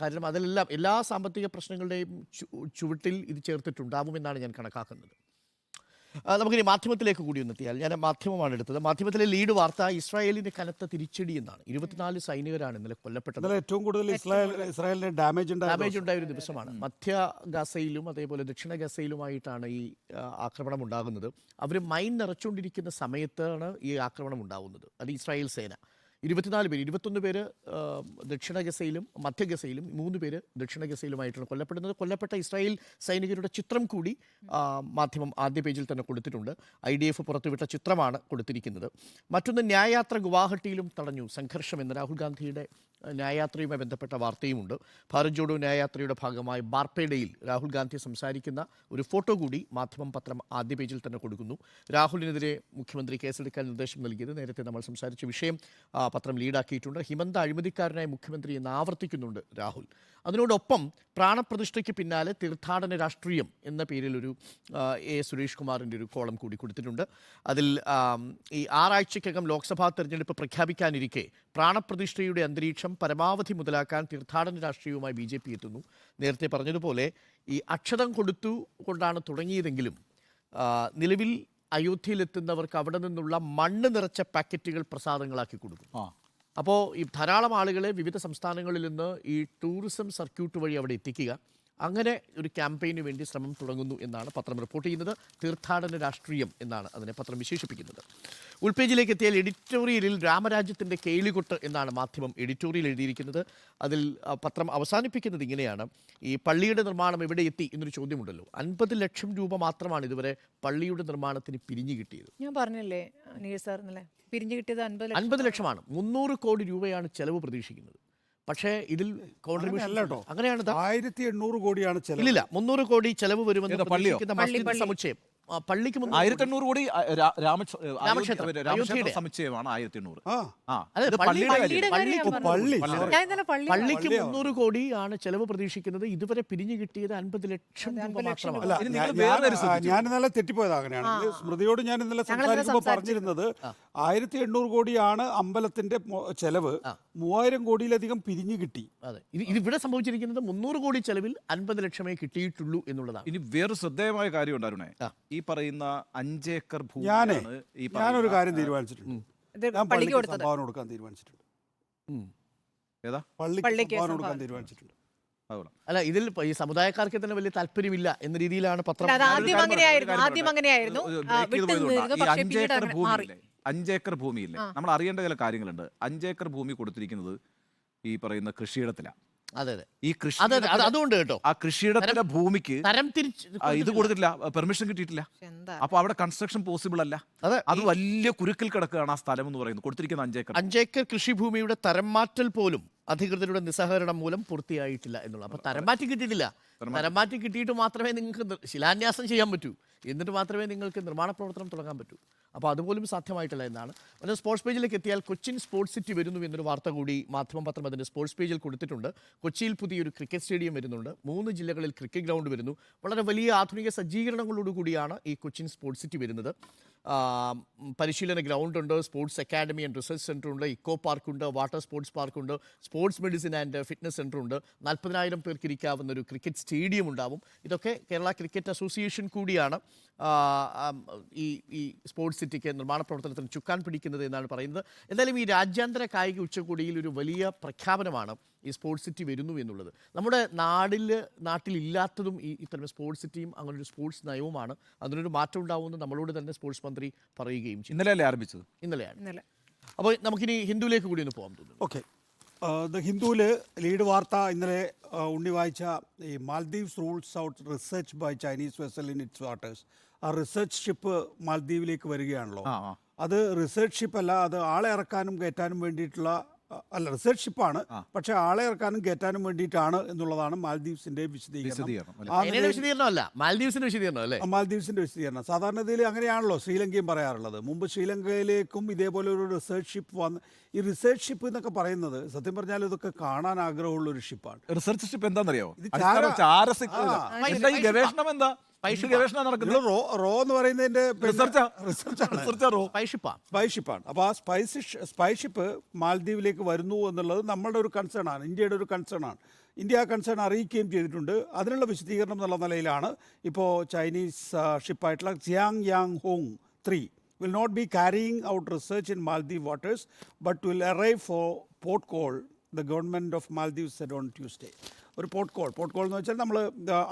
കാരണം അതിലെല്ലാം എല്ലാ സാമ്പത്തിക പ്രശ്നങ്ങളുടെയും ചുവട്ടിൽ ഇത് ചേർത്തിട്ടുണ്ടാവുമെന്നാണ് ഞാൻ കണക്കാക്കുന്നത്. നമുക്കിനി മാധ്യമത്തിലേക്ക് കൂടി ഒന്നെത്തിയാൽ ഞാൻ മാധ്യമമാണ് എടുത്തത്. മാധ്യമത്തിലെ ലീഡ് വാർത്ത ഇസ്രായേലിന്റെ കനത്ത തിരിച്ചടി എന്നാണ്. ഇരുപത്തിനാല് സൈനികരാണ് ഇന്നലെ കൊല്ലപ്പെട്ടത്. ഏറ്റവും കൂടുതൽ ഇസ്രായേലിന്റെ ഇസ്രായേലിന് ഡാമേജ് ഡാമേജ് ഉണ്ടായ ഒരു ദിവസമാണ്. മധ്യ ഗസയിലും അതേപോലെ ദക്ഷിണ ഗസയിലുമായിട്ടാണ് ഈ ആക്രമണം ഉണ്ടാകുന്നത്. അവർ മൈൻ നിറച്ചുകൊണ്ടിരിക്കുന്ന സമയത്താണ് ഈ ആക്രമണം ഉണ്ടാകുന്നത് അത് ഇസ്രായേൽ സേന. ഇരുപത്തിനാല് പേര് ഇരുപത്തൊന്ന് പേര് ദക്ഷിണ ഗസയിലും മധ്യ ഗസയിലും മൂന്ന് പേര് ദക്ഷിണ ഗസയിലുമായിട്ടാണ് കൊല്ലപ്പെടുന്നത്. കൊല്ലപ്പെട്ട ഇസ്രായേൽ സൈനികരുടെ ചിത്രം കൂടി മാധ്യമം ആദ്യ പേജിൽ തന്നെ കൊടുത്തിട്ടുണ്ട്. ഐ ഡി എഫ് പുറത്തുവിട്ട ചിത്രമാണ് കൊടുത്തിരിക്കുന്നത്. മറ്റൊന്ന് ന്യായയാത്ര ഗുവാഹട്ടിയിലും തടഞ്ഞു. സംഘർഷം എന്ന് രാഹുൽ ഗാന്ധിയുടെ ന്യായയാത്രയുമായി ബന്ധപ്പെട്ട വാർത്തയുമുണ്ട്. ഭാരത് ജോഡോ ന്യായയാത്രയുടെ ഭാഗമായി ബാർപേഡയിൽ രാഹുൽ ഗാന്ധി സംസാരിക്കുന്ന ഒരു ഫോട്ടോ കൂടി മാധ്യമം പത്രം ആദ്യ പേജിൽ തന്നെ കൊടുക്കുന്നു. രാഹുലിനെതിരെ മുഖ്യമന്ത്രി കേസെടുക്കാൻ നിർദ്ദേശം നൽകിയത് നേരത്തെ നമ്മൾ സംസാരിച്ച വിഷയം പത്രം ലീഡാക്കിയിട്ടുണ്ട്. ഹിമന്ത അഴിമതിക്കാരനായ മുഖ്യമന്ത്രി എന്ന് ആവർത്തിക്കുന്നുണ്ട് രാഹുൽ. അതിനോടൊപ്പം പ്രാണപ്രതിഷ്ഠയ്ക്ക് പിന്നാലെ തീർത്ഥാടന രാഷ്ട്രീയം എന്ന പേരിലൊരു ഒരു എ സുരേഷ് കുമാറിന്റെ ഒരു കോളം കൂടി കൊടുത്തിട്ടുണ്ട്. അതിൽ ഈ ആറാഴ്ചയ്ക്കകം ലോക്സഭാ തെരഞ്ഞെടുപ്പ് പ്രഖ്യാപിക്കാനിരിക്കെ പ്രാണപ്രതിഷ്ഠയുടെ അന്തരീക്ഷം പരമാവധി മുതലാക്കാൻ തീർത്ഥാടന രാഷ്ട്രീയവുമായി ബി ജെ പി എത്തുന്നു. നേരത്തെ പറഞ്ഞതുപോലെ ഈ അക്ഷതം കൊടുത്തു കൊണ്ടാണ് തുടങ്ങിയതെങ്കിലും നിലവിൽ അയോധ്യയിലെത്തുന്നവർക്ക് അവിടെ നിന്നുള്ള മണ്ണ് നിറച്ച പാക്കറ്റുകൾ പ്രസാദങ്ങളാക്കി കൊടുക്കും അപ്പോൾ ഈ ധാരാളം ആളുകളെ വിവിധ സംസ്ഥാനങ്ങളിൽ നിന്ന് ഈ ടൂറിസം സർക്യൂട്ട് വഴി അവിടെ എത്തിക്കുക. അങ്ങനെ ഒരു ക്യാമ്പയിന് വേണ്ടി ശ്രമം തുടങ്ങുന്നു എന്നാണ് പത്രം റിപ്പോർട്ട് ചെയ്യുന്നത്. തീർത്ഥാടന രാഷ്ട്രീയം എന്നാണ് അതിനെ പത്രം വിശേഷിപ്പിക്കുന്നത്. ഉൾപേജിലേക്ക് എത്തിയാൽ എഡിറ്റോറിയലിൽ രാമരാജ്യത്തിന്റെ കേളികൊട്ട് എന്നാണ് മാധ്യമം എഡിറ്റോറിയൽ എഴുതിയിരിക്കുന്നത്. അതിൽ പത്രം അവസാനിപ്പിക്കുന്നത് ഇങ്ങനെയാണ്. ഈ പള്ളിയുടെ നിർമ്മാണം എവിടെ എത്തി എന്നൊരു ചോദ്യമുണ്ടല്ലോ. അൻപത് ലക്ഷം രൂപ മാത്രമാണ് ഇതുവരെ പള്ളിയുടെ നിർമ്മാണത്തിന് പിരിഞ്ഞു കിട്ടിയത്. ഞാൻ പറഞ്ഞില്ലേ പിരിഞ്ഞു കിട്ടിയത് അൻപത് ലക്ഷമാണ്. മുന്നൂറ് കോടി രൂപയാണ് ചെലവ് പ്രതീക്ഷിക്കുന്നത്. പക്ഷേ ഇതിൽ കോൺട്രിബ്യൂഷൻ കേട്ടോ. അങ്ങനെയാണ് ആയിരത്തി എണ്ണൂറ് കോടിയാണ് ചെലവ്. ഇല്ലില്ല മുന്നൂറ് കോടി ചെലവ് വരുമെന്ന് പള്ളിയോ? മസ്ജിദ് സമുച്ചയം. പള്ളിക്ക് ആയിരത്തി എണ്ണൂറ് കോടി രാമക്ഷേത്രം. സമുച്ചയമാണ് ആയിരത്തി എണ്ണൂറ് പള്ളിക്ക് മുന്നൂറ് കോടി ആണ് ചെലവ് പ്രതീക്ഷിക്കുന്നത്. ഇതുവരെ പിരിഞ്ഞു കിട്ടിയത് അൻപത് ലക്ഷം രൂപ മാത്രമാണ്. ഞാൻ- വേറെ ഒരു ശ്രദ്ധിച്ചു. ഞാൻ ഇന്നലെ തെറ്റിപ്പോയത് അങ്ങനെയാണ്. സ്മൃതിയോട് ഞാൻ ഇന്നലെ സംസാരിക്കുമ്പോൾ പറഞ്ഞിരുന്നത് ആയിരത്തി എണ്ണൂറ് കോടിയാണ് അമ്പലത്തിന്റെ ചെലവ്. മൂവായിരം കോടിയിലധികം പിരിഞ്ഞു കിട്ടി. അതെ. ഇത് ഇത് ഇവിടെ സംഭവിച്ചിരിക്കുന്നത് മുന്നൂറ് കോടി ചെലവിൽ അൻപത് ലക്ഷമേ കിട്ടിയിട്ടുള്ളൂ എന്നുള്ളതാണ്. ഇനി വേറെ ശ്രദ്ധേയമായ കാര്യം ഉണ്ടായിരുന്നേ ഈ പറയുന്ന അഞ്ചേക്കർ ഞാനേ ഞാനൊരു കാര്യം തീരുമാനിച്ചിട്ടുണ്ട്. ഞാൻ പള്ളിക്ക് സംഭാവന കൊടുക്കാൻ തീരുമാനിച്ചിട്ടുണ്ട്. ഏതാ? പള്ളിക്ക് സംഭാവന കൊടുക്കാൻ തീരുമാനിച്ചിട്ടുണ്ട്. അല്ല ഇതിൽ ഈ സമുദായക്കാർക്ക് തന്നെ വലിയ താല്പര്യമില്ല എന്ന രീതിയിലാണ് പത്രം. ആദ്യം അങ്ങനെയായിരുന്നു ആദ്യം അങ്ങനെയായിരുന്നു. അഞ്ചേക്കർ ഭൂമിയില്ലേ? നമ്മൾ അറിയേണ്ട ചില കാര്യങ്ങളുണ്ട്. അഞ്ചേക്കർ ഭൂമി കൊടുത്തിരിക്കുന്നത് ഈ പറയുന്ന കൃഷിയിടത്തിലാണ് അതെ അതെ. ഈ കൃഷി അതെ. അത് അതുകൊണ്ട് കേട്ടോ. ആ കൃഷിയിടത്തിലെ ഭൂമിക്ക് തരം തിരിച്ച് ഇത് കൊടുത്തിട്ടില്ല. പെർമിഷൻ കിട്ടിയിട്ടില്ല. അപ്പൊ അവിടെ കൺസ്ട്രക്ഷൻ പോസിബിൾ അല്ല. അത്. വലിയ കുരുക്കിൽ കിടക്കുകയാണ് ആ സ്ഥലം എന്ന് പറയുന്നത്. കൊടുത്തിരിക്കുന്ന അഞ്ചേക്കർ. അഞ്ചേക്കർ കൃഷിഭൂമിയുടെ തരം മാറ്റൽ പോലും അധികൃതരുടെ നിസ്സഹകരണം മൂലം പൂർത്തിയായിട്ടില്ല എന്നുള്ളത് അപ്പൊ തരം മാറ്റി കിട്ടിയിട്ടില്ല. തരം മാറ്റി. കിട്ടിയിട്ട് മാത്രമേ നിങ്ങൾക്ക് ശിലാന്യാസം ചെയ്യാൻ പറ്റൂ. എന്നിട്ട് മാത്രമേ നിങ്ങൾക്ക് നിർമ്മാണ പ്രവർത്തനം തുടങ്ങാൻ പറ്റൂ. അപ്പോൾ അതുപോലും സാധ്യമായിട്ടില്ല എന്നാണ്. അത് സ്പോർട്സ് പേജിലേക്ക് എത്തിയാൽ കൊച്ചിൻ സ്പോർട്സ് സിറ്റി വരുന്നു എന്നൊരു വാർത്ത കൂടി മാധ്യമപത്രം അതിന്റെ സ്പോർട്സ് പേജിൽ കൊടുത്തിട്ടുണ്ട്. കൊച്ചിയിൽ പുതിയൊരു ക്രിക്കറ്റ് സ്റ്റേഡിയം വരുന്നുണ്ട്. മൂന്ന് ജില്ലകളിൽ ക്രിക്കറ്റ് ഗ്രൗണ്ട് വരുന്നു. വളരെ വലിയ ആധുനിക സജ്ജീകരണങ്ങളോടുകൂടിയാണ് ഈ കൊച്ചിൻ സ്പോർട്സ് സിറ്റി വരുന്നത്. പരിശീലന ഗ്രൗണ്ട് ഉണ്ട് sports academy and research centre ഉണ്ട് ഇക്കോ പാർക്ക് ഉണ്ട് വാട്ടർ സ്പോർട്സ് പാർക്ക് ഉണ്ട് sports medicine and fitness centre ഉണ്ട്. നാൽപ്പതിനായിരം പേർക്ക് ഇരിക്കാവുന്ന ഒരു ക്രിക്കറ്റ് സ്റ്റേഡിയം ഉണ്ടാവും. ഇതൊക്കെ കേരള ക്രിക്കറ്റ് അസോസിയേഷൻ കൂടിയാണ് ഈ ഈ സ്പോർട്സ് സിറ്റിക്ക് നിർമ്മാണ പ്രവർത്തനത്തിന് ചുക്കാൻ പിടിക്കുന്നത് എന്നാണ് പറയുന്നത്. എന്തായാലും ഈ രാജ്യാന്തര കായിക ഉച്ചകോടിയിൽ ഒരു വലിയ പ്രഖ്യാപനമാണ് ഈ സ്പോർട്സ് സിറ്റി വരുന്നു എന്നുള്ളത്. നമ്മുടെ നാടിൽ നാട്ടിലില്ലാത്തതും ഈ ഇത്തരം സ്പോർട്സ് സിറ്റിയും അങ്ങനെ ഒരു സ്പോർട്സ് നയവുമാണ്. അതിനൊരു മാറ്റം ഉണ്ടാവുമെന്ന് നമ്മളോട് തന്നെ സ്പോർട്സ് മന്ത്രി പറയുകയും ചെയ്തു. ഇന്നലെയല്ലേ ആരംഭിച്ചത്? ഇന്നലെയാണ്. ഇന്നലെ. അപ്പോൾ നമുക്കിനി ഹിന്ദുവിലേക്ക് കൂടി ഒന്ന് പോകാൻ തോന്നുന്നു. ഓക്കെ. ദ ഹിന്ദുവിൽ ലീഡ് വാർത്ത ഇന്നലെ ഉണ്ണി വായിച്ച ഈ Maldives rules out research by Chinese vessel in its waters. ആ റിസർച്ച് ഷിപ്പ് മാലദ്വീപിലേക്ക് വരികയാണല്ലോ. അത് റിസർച്ച് ഷിപ്പ് അല്ല അത് ആളെ ഇറക്കാനും കയറ്റാനും വേണ്ടിയിട്ടുള്ള അല്ല റിസർച്ച് ഷിപ്പാണ്. പക്ഷെ ആളെ ഇറക്കാനും കയറ്റാനും വേണ്ടിയിട്ടാണ് എന്നുള്ളതാണ് മാൽദീവ്സിന്റെ വിശദീകരണം. മാൽദീവ്സിന്റെ വിശദീകരണം അല്ലേ? മാൽദീവ്സിന്റെ വിശദീകരണം. സാധാരണഗതിയിൽ അങ്ങനെയാണല്ലോ ശ്രീലങ്കയും പറയാറുള്ളത്. മുമ്പ് ശ്രീലങ്കയിലേക്കും ഇതേപോലെ ഒരു റിസർച്ച് ഷിപ്പ് വന്ന് ഈ റിസർച്ച് ഷിപ്പ് എന്നൊക്കെ പറയുന്നത് സത്യം പറഞ്ഞാൽ ഇതൊക്കെ കാണാൻ ആഗ്രഹമുള്ള ഒരു ഷിപ്പാണ്. റിസർച്ച് ഷിപ്പ് എന്താണെന്നറിയോ ഗവേഷണം എന്താ? എന്ത് ഗവേഷണം നടക്കുന്നത്. റോ റോ എന്ന് പറയുന്നതിന്റെ റിസർച്ചാ റിസർച്ചാണ്. റിസർച്ചാ റോ. പൈഷിപ്പാ. അപ്പോൾ ആ സ്പൈസി സ്പൈ മാലദ്വീപിലേക്ക് വരുന്നു എന്നുള്ളത് നമ്മളുടെ ഒരു കൺസേൺ ആണ്. ഇന്ത്യയുടെ ഒരു കൺസേൺ ആണ്. ഇന്ത്യ ആ കൺസേൺ അറിയിക്കുകയും ചെയ്തിട്ടുണ്ട്. അതിനുള്ള വിശദീകരണം എന്നുള്ള നിലയിലാണ് ഇപ്പോൾ Chinese ഷിപ്പായിട്ടുള്ള Xiang Yang Hong three will not be carrying out research in Maldives waters but will arrive for port call the government of Maldive said on Tuesday ഒരു പോർട്ട് കോൾ പോർട്ട് കോൾ എന്ന് വെച്ചാൽ നമ്മൾ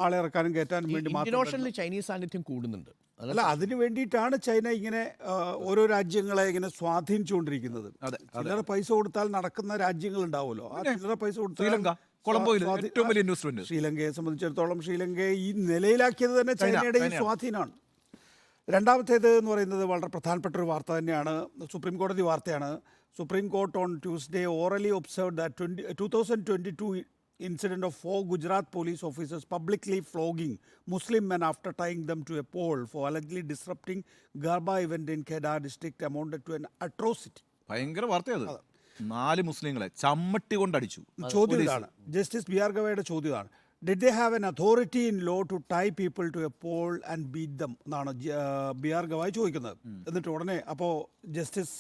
ആളെ ഇറക്കാനും കയറ്റാനും വേണ്ടി മാത്രം Chinese സാന്നിധ്യം കൂടുന്നുണ്ട്. അല്ല അതിന് വേണ്ടിയിട്ടാണ് ചൈന ഇങ്ങനെ ഓരോ രാജ്യങ്ങളെ ഇങ്ങനെ സ്വാധീനിച്ചുകൊണ്ടിരിക്കുന്നത്. അതെ, ചില്ലറ പൈസ കൊടുത്താൽ നടക്കുന്ന രാജ്യങ്ങൾ ഉണ്ടാവുമല്ലോ ആ ചില്ലറ പൈസ കൊടുത്താൽ കൊളംബോയിൽ ഏറ്റവും വലിയ ഇൻവെസ്റ്റ്മെന്റ് ശ്രീലങ്കയെ സംബന്ധിച്ചിടത്തോളം ശ്രീലങ്കയെ ഈ നിലയിലാക്കിയത് തന്നെ ചൈന, ചൈനയുടെ ഈ സ്വാധീനമാണ്. രണ്ടാമത്തേത് എന്ന് പറയുന്നത് വളരെ പ്രധാനപ്പെട്ട ഒരു വാർത്ത തന്നെയാണ്. സുപ്രീം കോടതി വാർത്തയാണ്. Supreme Court on Tuesday orally observe that twenty two thousand twenty two incident of four Gujarat police officers publicly flogging Muslim men after tying them to a pole for allegedly disrupting Garba event in Kedar district amounted to an atrocity. ഭയങ്കര വാർത്തയത് നാല് മുസ്ലിങ്ങളെ ചമ്മട്ടി കൊണ്ടടിച്ചു. ചോദ്യം ഇതാണ്. Justice B R ഗവയുടെ ചോദ്യം ഇതാണ്. Did they have an authority in law to tie people to a pole and beat them എന്നാണ് B R Gavai ചോദിക്കുന്നത്. എന്നിട്ട് ഉടനെ അപ്പോൾ Justice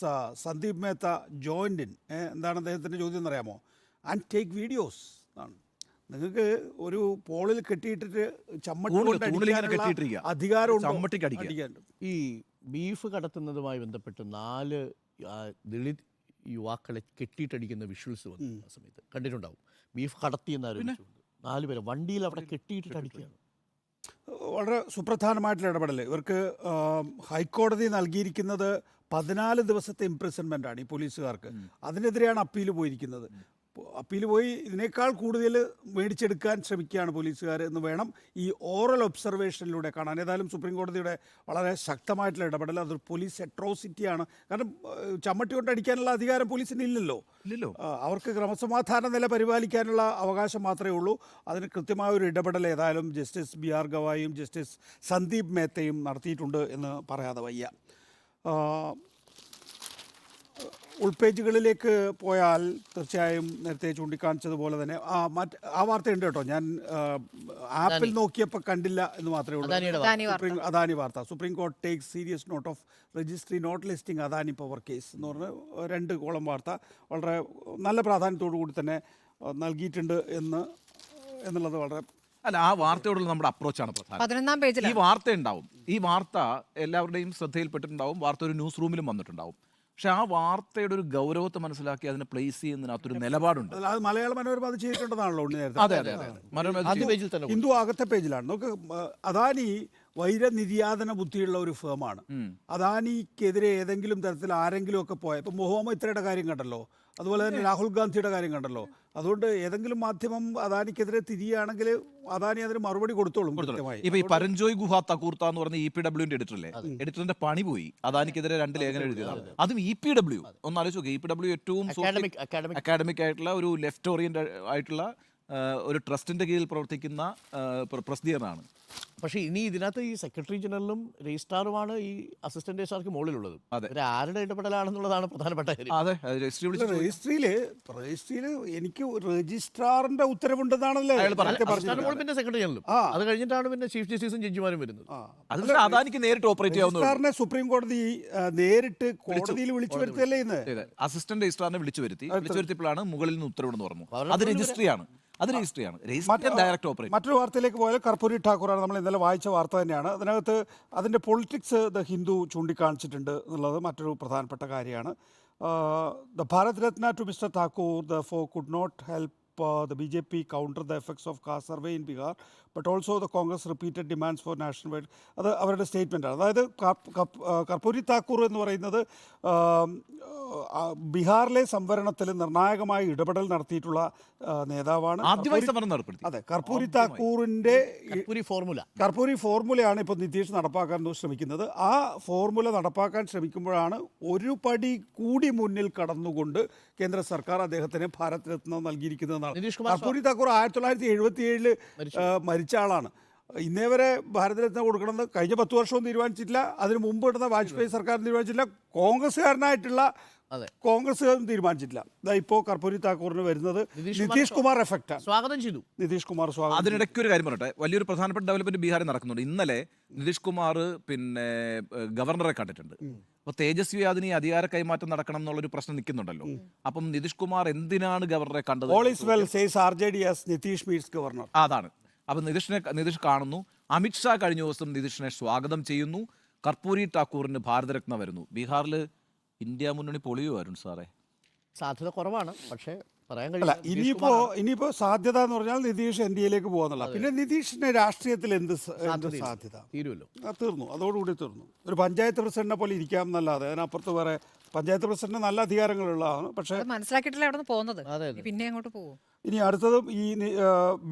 Sandeep Mehta joined in എന്താണ് അദ്ദേഹത്തിന്റെ ചോദ്യം എന്നറിയാമോ? ആൻഡ് ടേക്ക് വീഡിയോസ് എന്നാണ് നിങ്ങൾക്ക് ഒരു പോളിൽ കെട്ടിയിട്ടിട്ട് ചമ്മട്ടി ചമ്മട്ടിക്ക് അടിക്കാൻ ഈ ബീഫ് കടത്തുന്നതുമായി ബന്ധപ്പെട്ട് നാല് ദളിത് യുവാക്കളെ കെട്ടിയിട്ടടിക്കുന്ന വിഷ്വൽസ് വന്നു ആ സമയത്ത്. കണ്ടിട്ടുണ്ടാവും. ബീഫ് കടത്തി എന്നാരോപിച്ചുകൊണ്ട് നാല് പേരെ വണ്ടിയിൽ അവിടെ കെട്ടിയിട്ടിട്ട് അടിക്കുകയാണ്. വളരെ സുപ്രധാനമായിട്ടുള്ള ഇടപെടൽ ഇവർക്ക് ഹൈക്കോടതി നൽകിയിരിക്കുന്നത് പതിനാല് ദിവസത്തെ ഇംപ്രിസൺമെന്റ് ആണ് ഈ പോലീസുകാർക്ക്. അതിനെതിരെയാണ് അപ്പീൽ പോയിരിക്കുന്നത്. അപ്പീൽ പോയി ഇതിനേക്കാൾ കൂടുതൽ മേടിച്ചെടുക്കാൻ ശ്രമിക്കുകയാണ് പോലീസുകാർ എന്ന് വേണം ഈ ഓറൽ ഒബ്സർവേഷനിലൂടെ കാണാൻ. ഏതായാലും സുപ്രീം കോടതിയുടെ വളരെ ശക്തമായിട്ടുള്ള ഇടപെടൽ. അതൊരു പോലീസ് അട്രോസിറ്റിയാണ് കാരണം ചമ്മട്ടി കൊണ്ട് അടിക്കാനുള്ള അധികാരം പോലീസിന് ഇല്ലല്ലോ. ഇല്ലല്ലോ. അവർക്ക് ക്രമസമാധാന നില പരിപാലിക്കാനുള്ള അവകാശം മാത്രമേ ഉള്ളൂ. അതിന് കൃത്യമായ ഒരു ഇടപെടൽ ഏതായാലും ജസ്റ്റിസ് ബി ആർ ഗവായും ജസ്റ്റിസ് സന്ദീപ് മേത്തയും നടത്തിയിട്ടുണ്ട് എന്ന് പറയാതെ വയ്യ. ഉൾപേജുകളിലേക്ക് പോയാൽ തീർച്ചയായും നേരത്തെ ചൂണ്ടിക്കാണിച്ചതുപോലെ തന്നെ ആ മറ്റ് ആ വാർത്തയുണ്ട് കേട്ടോ. ഞാൻ ആപ്പിൽ നോക്കിയപ്പോൾ കണ്ടില്ല എന്ന് മാത്രമേ ഉള്ളൂ. അദാനി വാർത്ത. Supreme Court take serious note of registry not listing Adani power case എന്ന് പറഞ്ഞ് രണ്ട് കോളം വാർത്ത വളരെ നല്ല പ്രാധാന്യത്തോടു കൂടി തന്നെ നൽകിയിട്ടുണ്ട് എന്ന് എന്നുള്ളത് വളരെ അല്ല ആ വാർത്തയോടുള്ള നമ്മുടെ അപ്രോച്ചാണ് പ്രധാനം. പതിനൊന്നാം പേജിൽ ഈ വാർത്ത ഉണ്ടാവും. ഈ വാർത്ത എല്ലാവരുടെയും ശ്രദ്ധയിൽപ്പെട്ടിട്ടുണ്ടാവും. വാർത്ത ഒരു ന്യൂസ് റൂമിലും വന്നിട്ടുണ്ടാവും. പക്ഷെ ആ വാർത്തയുടെ ഒരു ഗൗരവത്തെ മനസ്സിലാക്കി അതിനെ പ്ലേസ് ചെയ്യുന്നതിനകത്തൊരു നിലപാടുണ്ട്. അത് മലയാള മനോരമ അത് ചെയ്തിട്ടുണ്ടെന്നാണല്ലോ ഉണ്ണി നേരത്തെ. അതെ അതെ അതെ. മനോരമ ഹിന്ദു അകത്തെ പേജിലാണ്. നമുക്ക് അദാനി വൈരനിര്യാതന ബുദ്ധിയുള്ള ഒരു ഫേമാണ്. അദാനിക്കെതിരെ ഏതെങ്കിലും തരത്തിൽ ആരെങ്കിലും ഒക്കെ പോയ ഇപ്പം മുഹമ്മദ് ഇത്രയുടെ കാര്യം കണ്ടല്ലോ. അതുപോലെ തന്നെ രാഹുൽ ഗാന്ധിയുടെ കാര്യം കണ്ടല്ലോ. അതുകൊണ്ട് ഏതെങ്കിലും മാധ്യമം അദാനിക്കെതിരെ തിരിയുകയാണെങ്കിൽ അദാനി അതിന് മറുപടി കൊടുത്തോളും ഇപ്പൊ ഈ പരഞ്ജോയ് ഗുഹ തകൂർത്ത എന്ന് പറഞ്ഞ ഇ പി ഡബ്ല്യുവിന്റെ എഡിറ്ററല്ലേ? എഡിറ്ററിന്റെ പണി പോയി. അദാനിക്കെതിരെ രണ്ട് ലേഖനം എഴുതിയതാണ്. അതും ഇ പി ഡബ്ല്യു. ഒന്ന് ആലോചിച്ച് നോക്കുക ഇ പി ഡബ്ല്യു ഏറ്റവും അക്കാഡമിക് ആയിട്ടുള്ള ഒരു ലെഫ്റ്റ് ഓറിയന്റ് ആയിട്ടുള്ള ഒരു ട്രസ്റ്റിന്റെ കീഴിൽ പ്രവർത്തിക്കുന്ന പ്രസിദ്ധീകരണമാണ്. പക്ഷേ ഇനി ഇതിനകത്ത് ഈ സെക്രട്ടറി ജനറലും രജിസ്ട്രാറുമാണ് ഈ അസിസ്റ്റന്റ് രജിസ്ട്രാർക്ക് മുകളിലുള്ളത്. ആരുടെ ഇടപെടലാണെന്നുള്ളതാണ് പ്രധാനപ്പെട്ട കാര്യം. അതെ രജിസ്ട്രിയിൽ രജിസ്ട്രി വിളിച്ചു രജിസ്ട്രിയിൽ രജിസ്ട്രിയിൽ എനിക്ക് രജിസ്ട്രാറിന്റെ ഉത്തരവുണ്ടെന്നാണല്ലോ പിന്നെ സെക്രട്ടറി ജനറലും. അത് കഴിഞ്ഞിട്ടാണ് പിന്നെ ചീഫ് ജസ്റ്റിസും ജഡ്ജിമാരും വരുന്നത്. അതാനിക്ക് അത് അദാനിക്ക് നേരിട്ട് ഓപ്പറേറ്റ് ചെയ്യാവുന്ന സുപ്രീം കോടതി നേരിട്ട് കോടതിയിൽ വിളിച്ചു വരുത്തല്ലേ ഇന്ന്? അസിസ്റ്റന്റ് രജിസ്ട്രാറിനെ വിളിച്ചു വരുത്തി. വിളിച്ചു വരുത്തിയപ്പോഴാണ് മുകളിൽ നിന്ന് ഉത്തരവിടുന്ന് പറഞ്ഞു അത് രജിസ്ട്രിയാണ്. അത് രജിസ്ട്രിയാണ് രജിസ്റ്റർ ഡയറക്റ്റ് ഓപ്പറേറ്റ് മറ്റൊരു വാർത്തയിലേക്ക് പോയാൽ കർപ്പൂരി ഠാക്കൂറാണ് നമ്മൾ ഇന്നലെ വായിച്ച വാർത്ത തന്നെയാണ്. അതിനകത്ത് അതിന്റെ പൊളിറ്റിക്സ് ദ ഹിന്ദു ചൂണ്ടിക്കാണിച്ചിട്ടുണ്ട് എന്നുള്ളത് മറ്റൊരു പ്രധാനപ്പെട്ട കാര്യമാണ്. The Bharat Ratna to Mister Thakur though could not help the B J P counter the effects of caste survey in Bihar but also the Congress repeated demands for national wide അത് അവരുടെ സ്റ്റേറ്റ്മെന്റാണ് അതായത് കർപ്പൂരി താക്കൂർ എന്ന് പറയുന്നത് ബീഹാറിലെ സംവരണത്തിൽ നിർണായകമായി ഇടപെടൽ നടത്തിയിട്ടുള്ള നേതാവാണ് അതെ കർപ്പൂരി താക്കൂറിന്റെ ഫോർമുല. കർപ്പൂരി ഫോർമുലയാണ് ഇപ്പോൾ നിതീഷ് നടപ്പാക്കാൻ ശ്രമിക്കുന്നത്. ആ ഫോർമുല നടപ്പാക്കാൻ ശ്രമിക്കുമ്പോഴാണ് ഒരു പടി കൂടി മുന്നിൽ കടന്നുകൊണ്ട് കേന്ദ്ര സർക്കാർ അദ്ദേഹത്തിന് ഭാരത് രത്ന നൽകിയിരിക്കുന്നതെന്നാണ് കർപ്പൂരി താക്കൂർ ആയിരത്തി തൊള്ളായിരത്തി എഴുപത്തി ഏഴിൽ മരിച്ച ആളാണ്. ഇന്നേ വരെ ഭാരതരത്ന കൊടുക്കണമെന്ന് കഴിഞ്ഞ പത്ത് വർഷവും തീരുമാനിച്ചിട്ടില്ല. അതിന് മുമ്പ് ഇടുന്ന വാജ്പേയി സർക്കാർ തീരുമാനിച്ചില്ല കോൺഗ്രസ്സുകാരനായിട്ടുള്ള അതെ. കോൺഗ്രസ്സുകാരും തീരുമാനിച്ചിട്ടില്ല. ഇതാ ഇപ്പോൾ കർപ്പൂരി താക്കൂറിന് വരുന്നത് നിതീഷ് കുമാർ എഫക്റ്റ് സ്വാഗതം ചെയ്തു. നിതീഷ് കുമാർ സ്വാഗതം അതിനിടയ്ക്ക് ഒരു കാര്യം പറയട്ടെ. വലിയൊരു പ്രധാനപ്പെട്ട ഡെവലപ്മെന്റ് ബീഹാറിൽ നടക്കുന്നുണ്ട്. ഇന്നലെ നിതീഷ് കുമാർ പിന്നെ ഗവർണറെ കണ്ടിട്ടുണ്ട്. അപ്പൊ തേജസ്വി യാദിനി അധികാര കൈമാറ്റം നടക്കണം എന്നുള്ളൊരു പ്രശ്നം നിൽക്കുന്നുണ്ടല്ലോ. അപ്പം നിതീഷ് കുമാർ എന്തിനാണ് ഗവർണറെ കണ്ടത്? All is well says R J D S Nitish meets governor അതാണ്. അപ്പൊ നിതീഷിനെ നിതീഷ് കാണുന്നു. അമിത്ഷാ കഴിഞ്ഞ ദിവസം നിതീഷിനെ സ്വാഗതം ചെയ്യുന്നു. കർപ്പൂരി ഠാക്കൂറിന് ഭാരതരത്ന വരുന്നു. ബീഹാറിൽ ഇന്ത്യ മുന്നണി പൊളിയുമായിരുന്നു സാറേ. സാധ്യത കുറവാണ്. പക്ഷേ പറയാൻ അല്ല കഴിയില്ല ഇനിയിപ്പോ. ഇനിയിപ്പോ സാധ്യത എന്ന് പറഞ്ഞാൽ നിതീഷ് എൻ ഡി എയിലേക്ക് പോകാന്നുള്ള പിന്നെ നിതീഷിന്റെ രാഷ്ട്രീയത്തിൽ എന്ത്. സാധ്യത? തീരുമല്ലോ തീർന്നു. അതോടുകൂടി തീർന്നു. ഒരു പഞ്ചായത്ത് പ്രസിഡന്റിനെ പോലെ ഇരിക്കാം എന്നല്ലാതെ അതിനപ്പുറത്ത് വേറെ പഞ്ചായത്ത് പ്രസിഡന്റ് നല്ല അധികാരങ്ങളുള്ളതാണ് പക്ഷേ മനസ്സിലാക്കിയിട്ടില്ല അവിടെ നിന്ന് പോകുന്നത്. പിന്നെ അങ്ങോട്ട് പോകും? ഇനി അടുത്തത് ഈ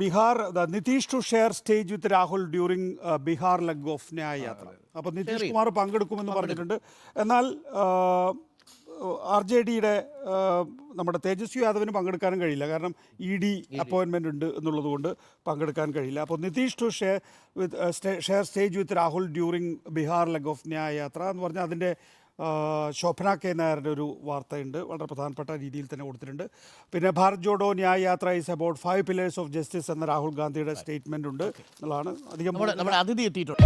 Bihar Nitish to share stage with Rahul during Bihar leg of Nyay യാത്ര. അപ്പോൾ നിതീഷ് കുമാർ പങ്കെടുക്കുമെന്ന് പറഞ്ഞിട്ടുണ്ട്. എന്നാൽ ആർ ജെ ഡിയുടെ നമ്മുടെ തേജസ്വി യാദവിന് പങ്കെടുക്കാനും കഴിയില്ല. കാരണം ഇ ഡി അപ്പോയിൻമെന്റ് ഉണ്ട് എന്നുള്ളത് കൊണ്ട് പങ്കെടുക്കാൻ കഴിയില്ല. അപ്പോൾ Nitish to share with share stage with Rahul during Bihar leg of Nyay Yatra എന്ന് പറഞ്ഞാൽ അതിന്റെ ശോഭന കെ. നായരുടെ ഒരു വാർത്തയുണ്ട്. വളരെ പ്രധാനപ്പെട്ട രീതിയിൽ തന്നെ കൊടുത്തിട്ടുണ്ട്. പിന്നെ Bharat Jodo Nyay Yatra is about five pillars of justice എന്ന രാഹുൽ ഗാന്ധിയുടെ സ്റ്റേറ്റ്മെന്റ് ഉണ്ട് എന്നുള്ളതാണ് അധികം നമ്മൾ നമ്മുടെ അതിഥി എത്തിയിട്ടുണ്ട്.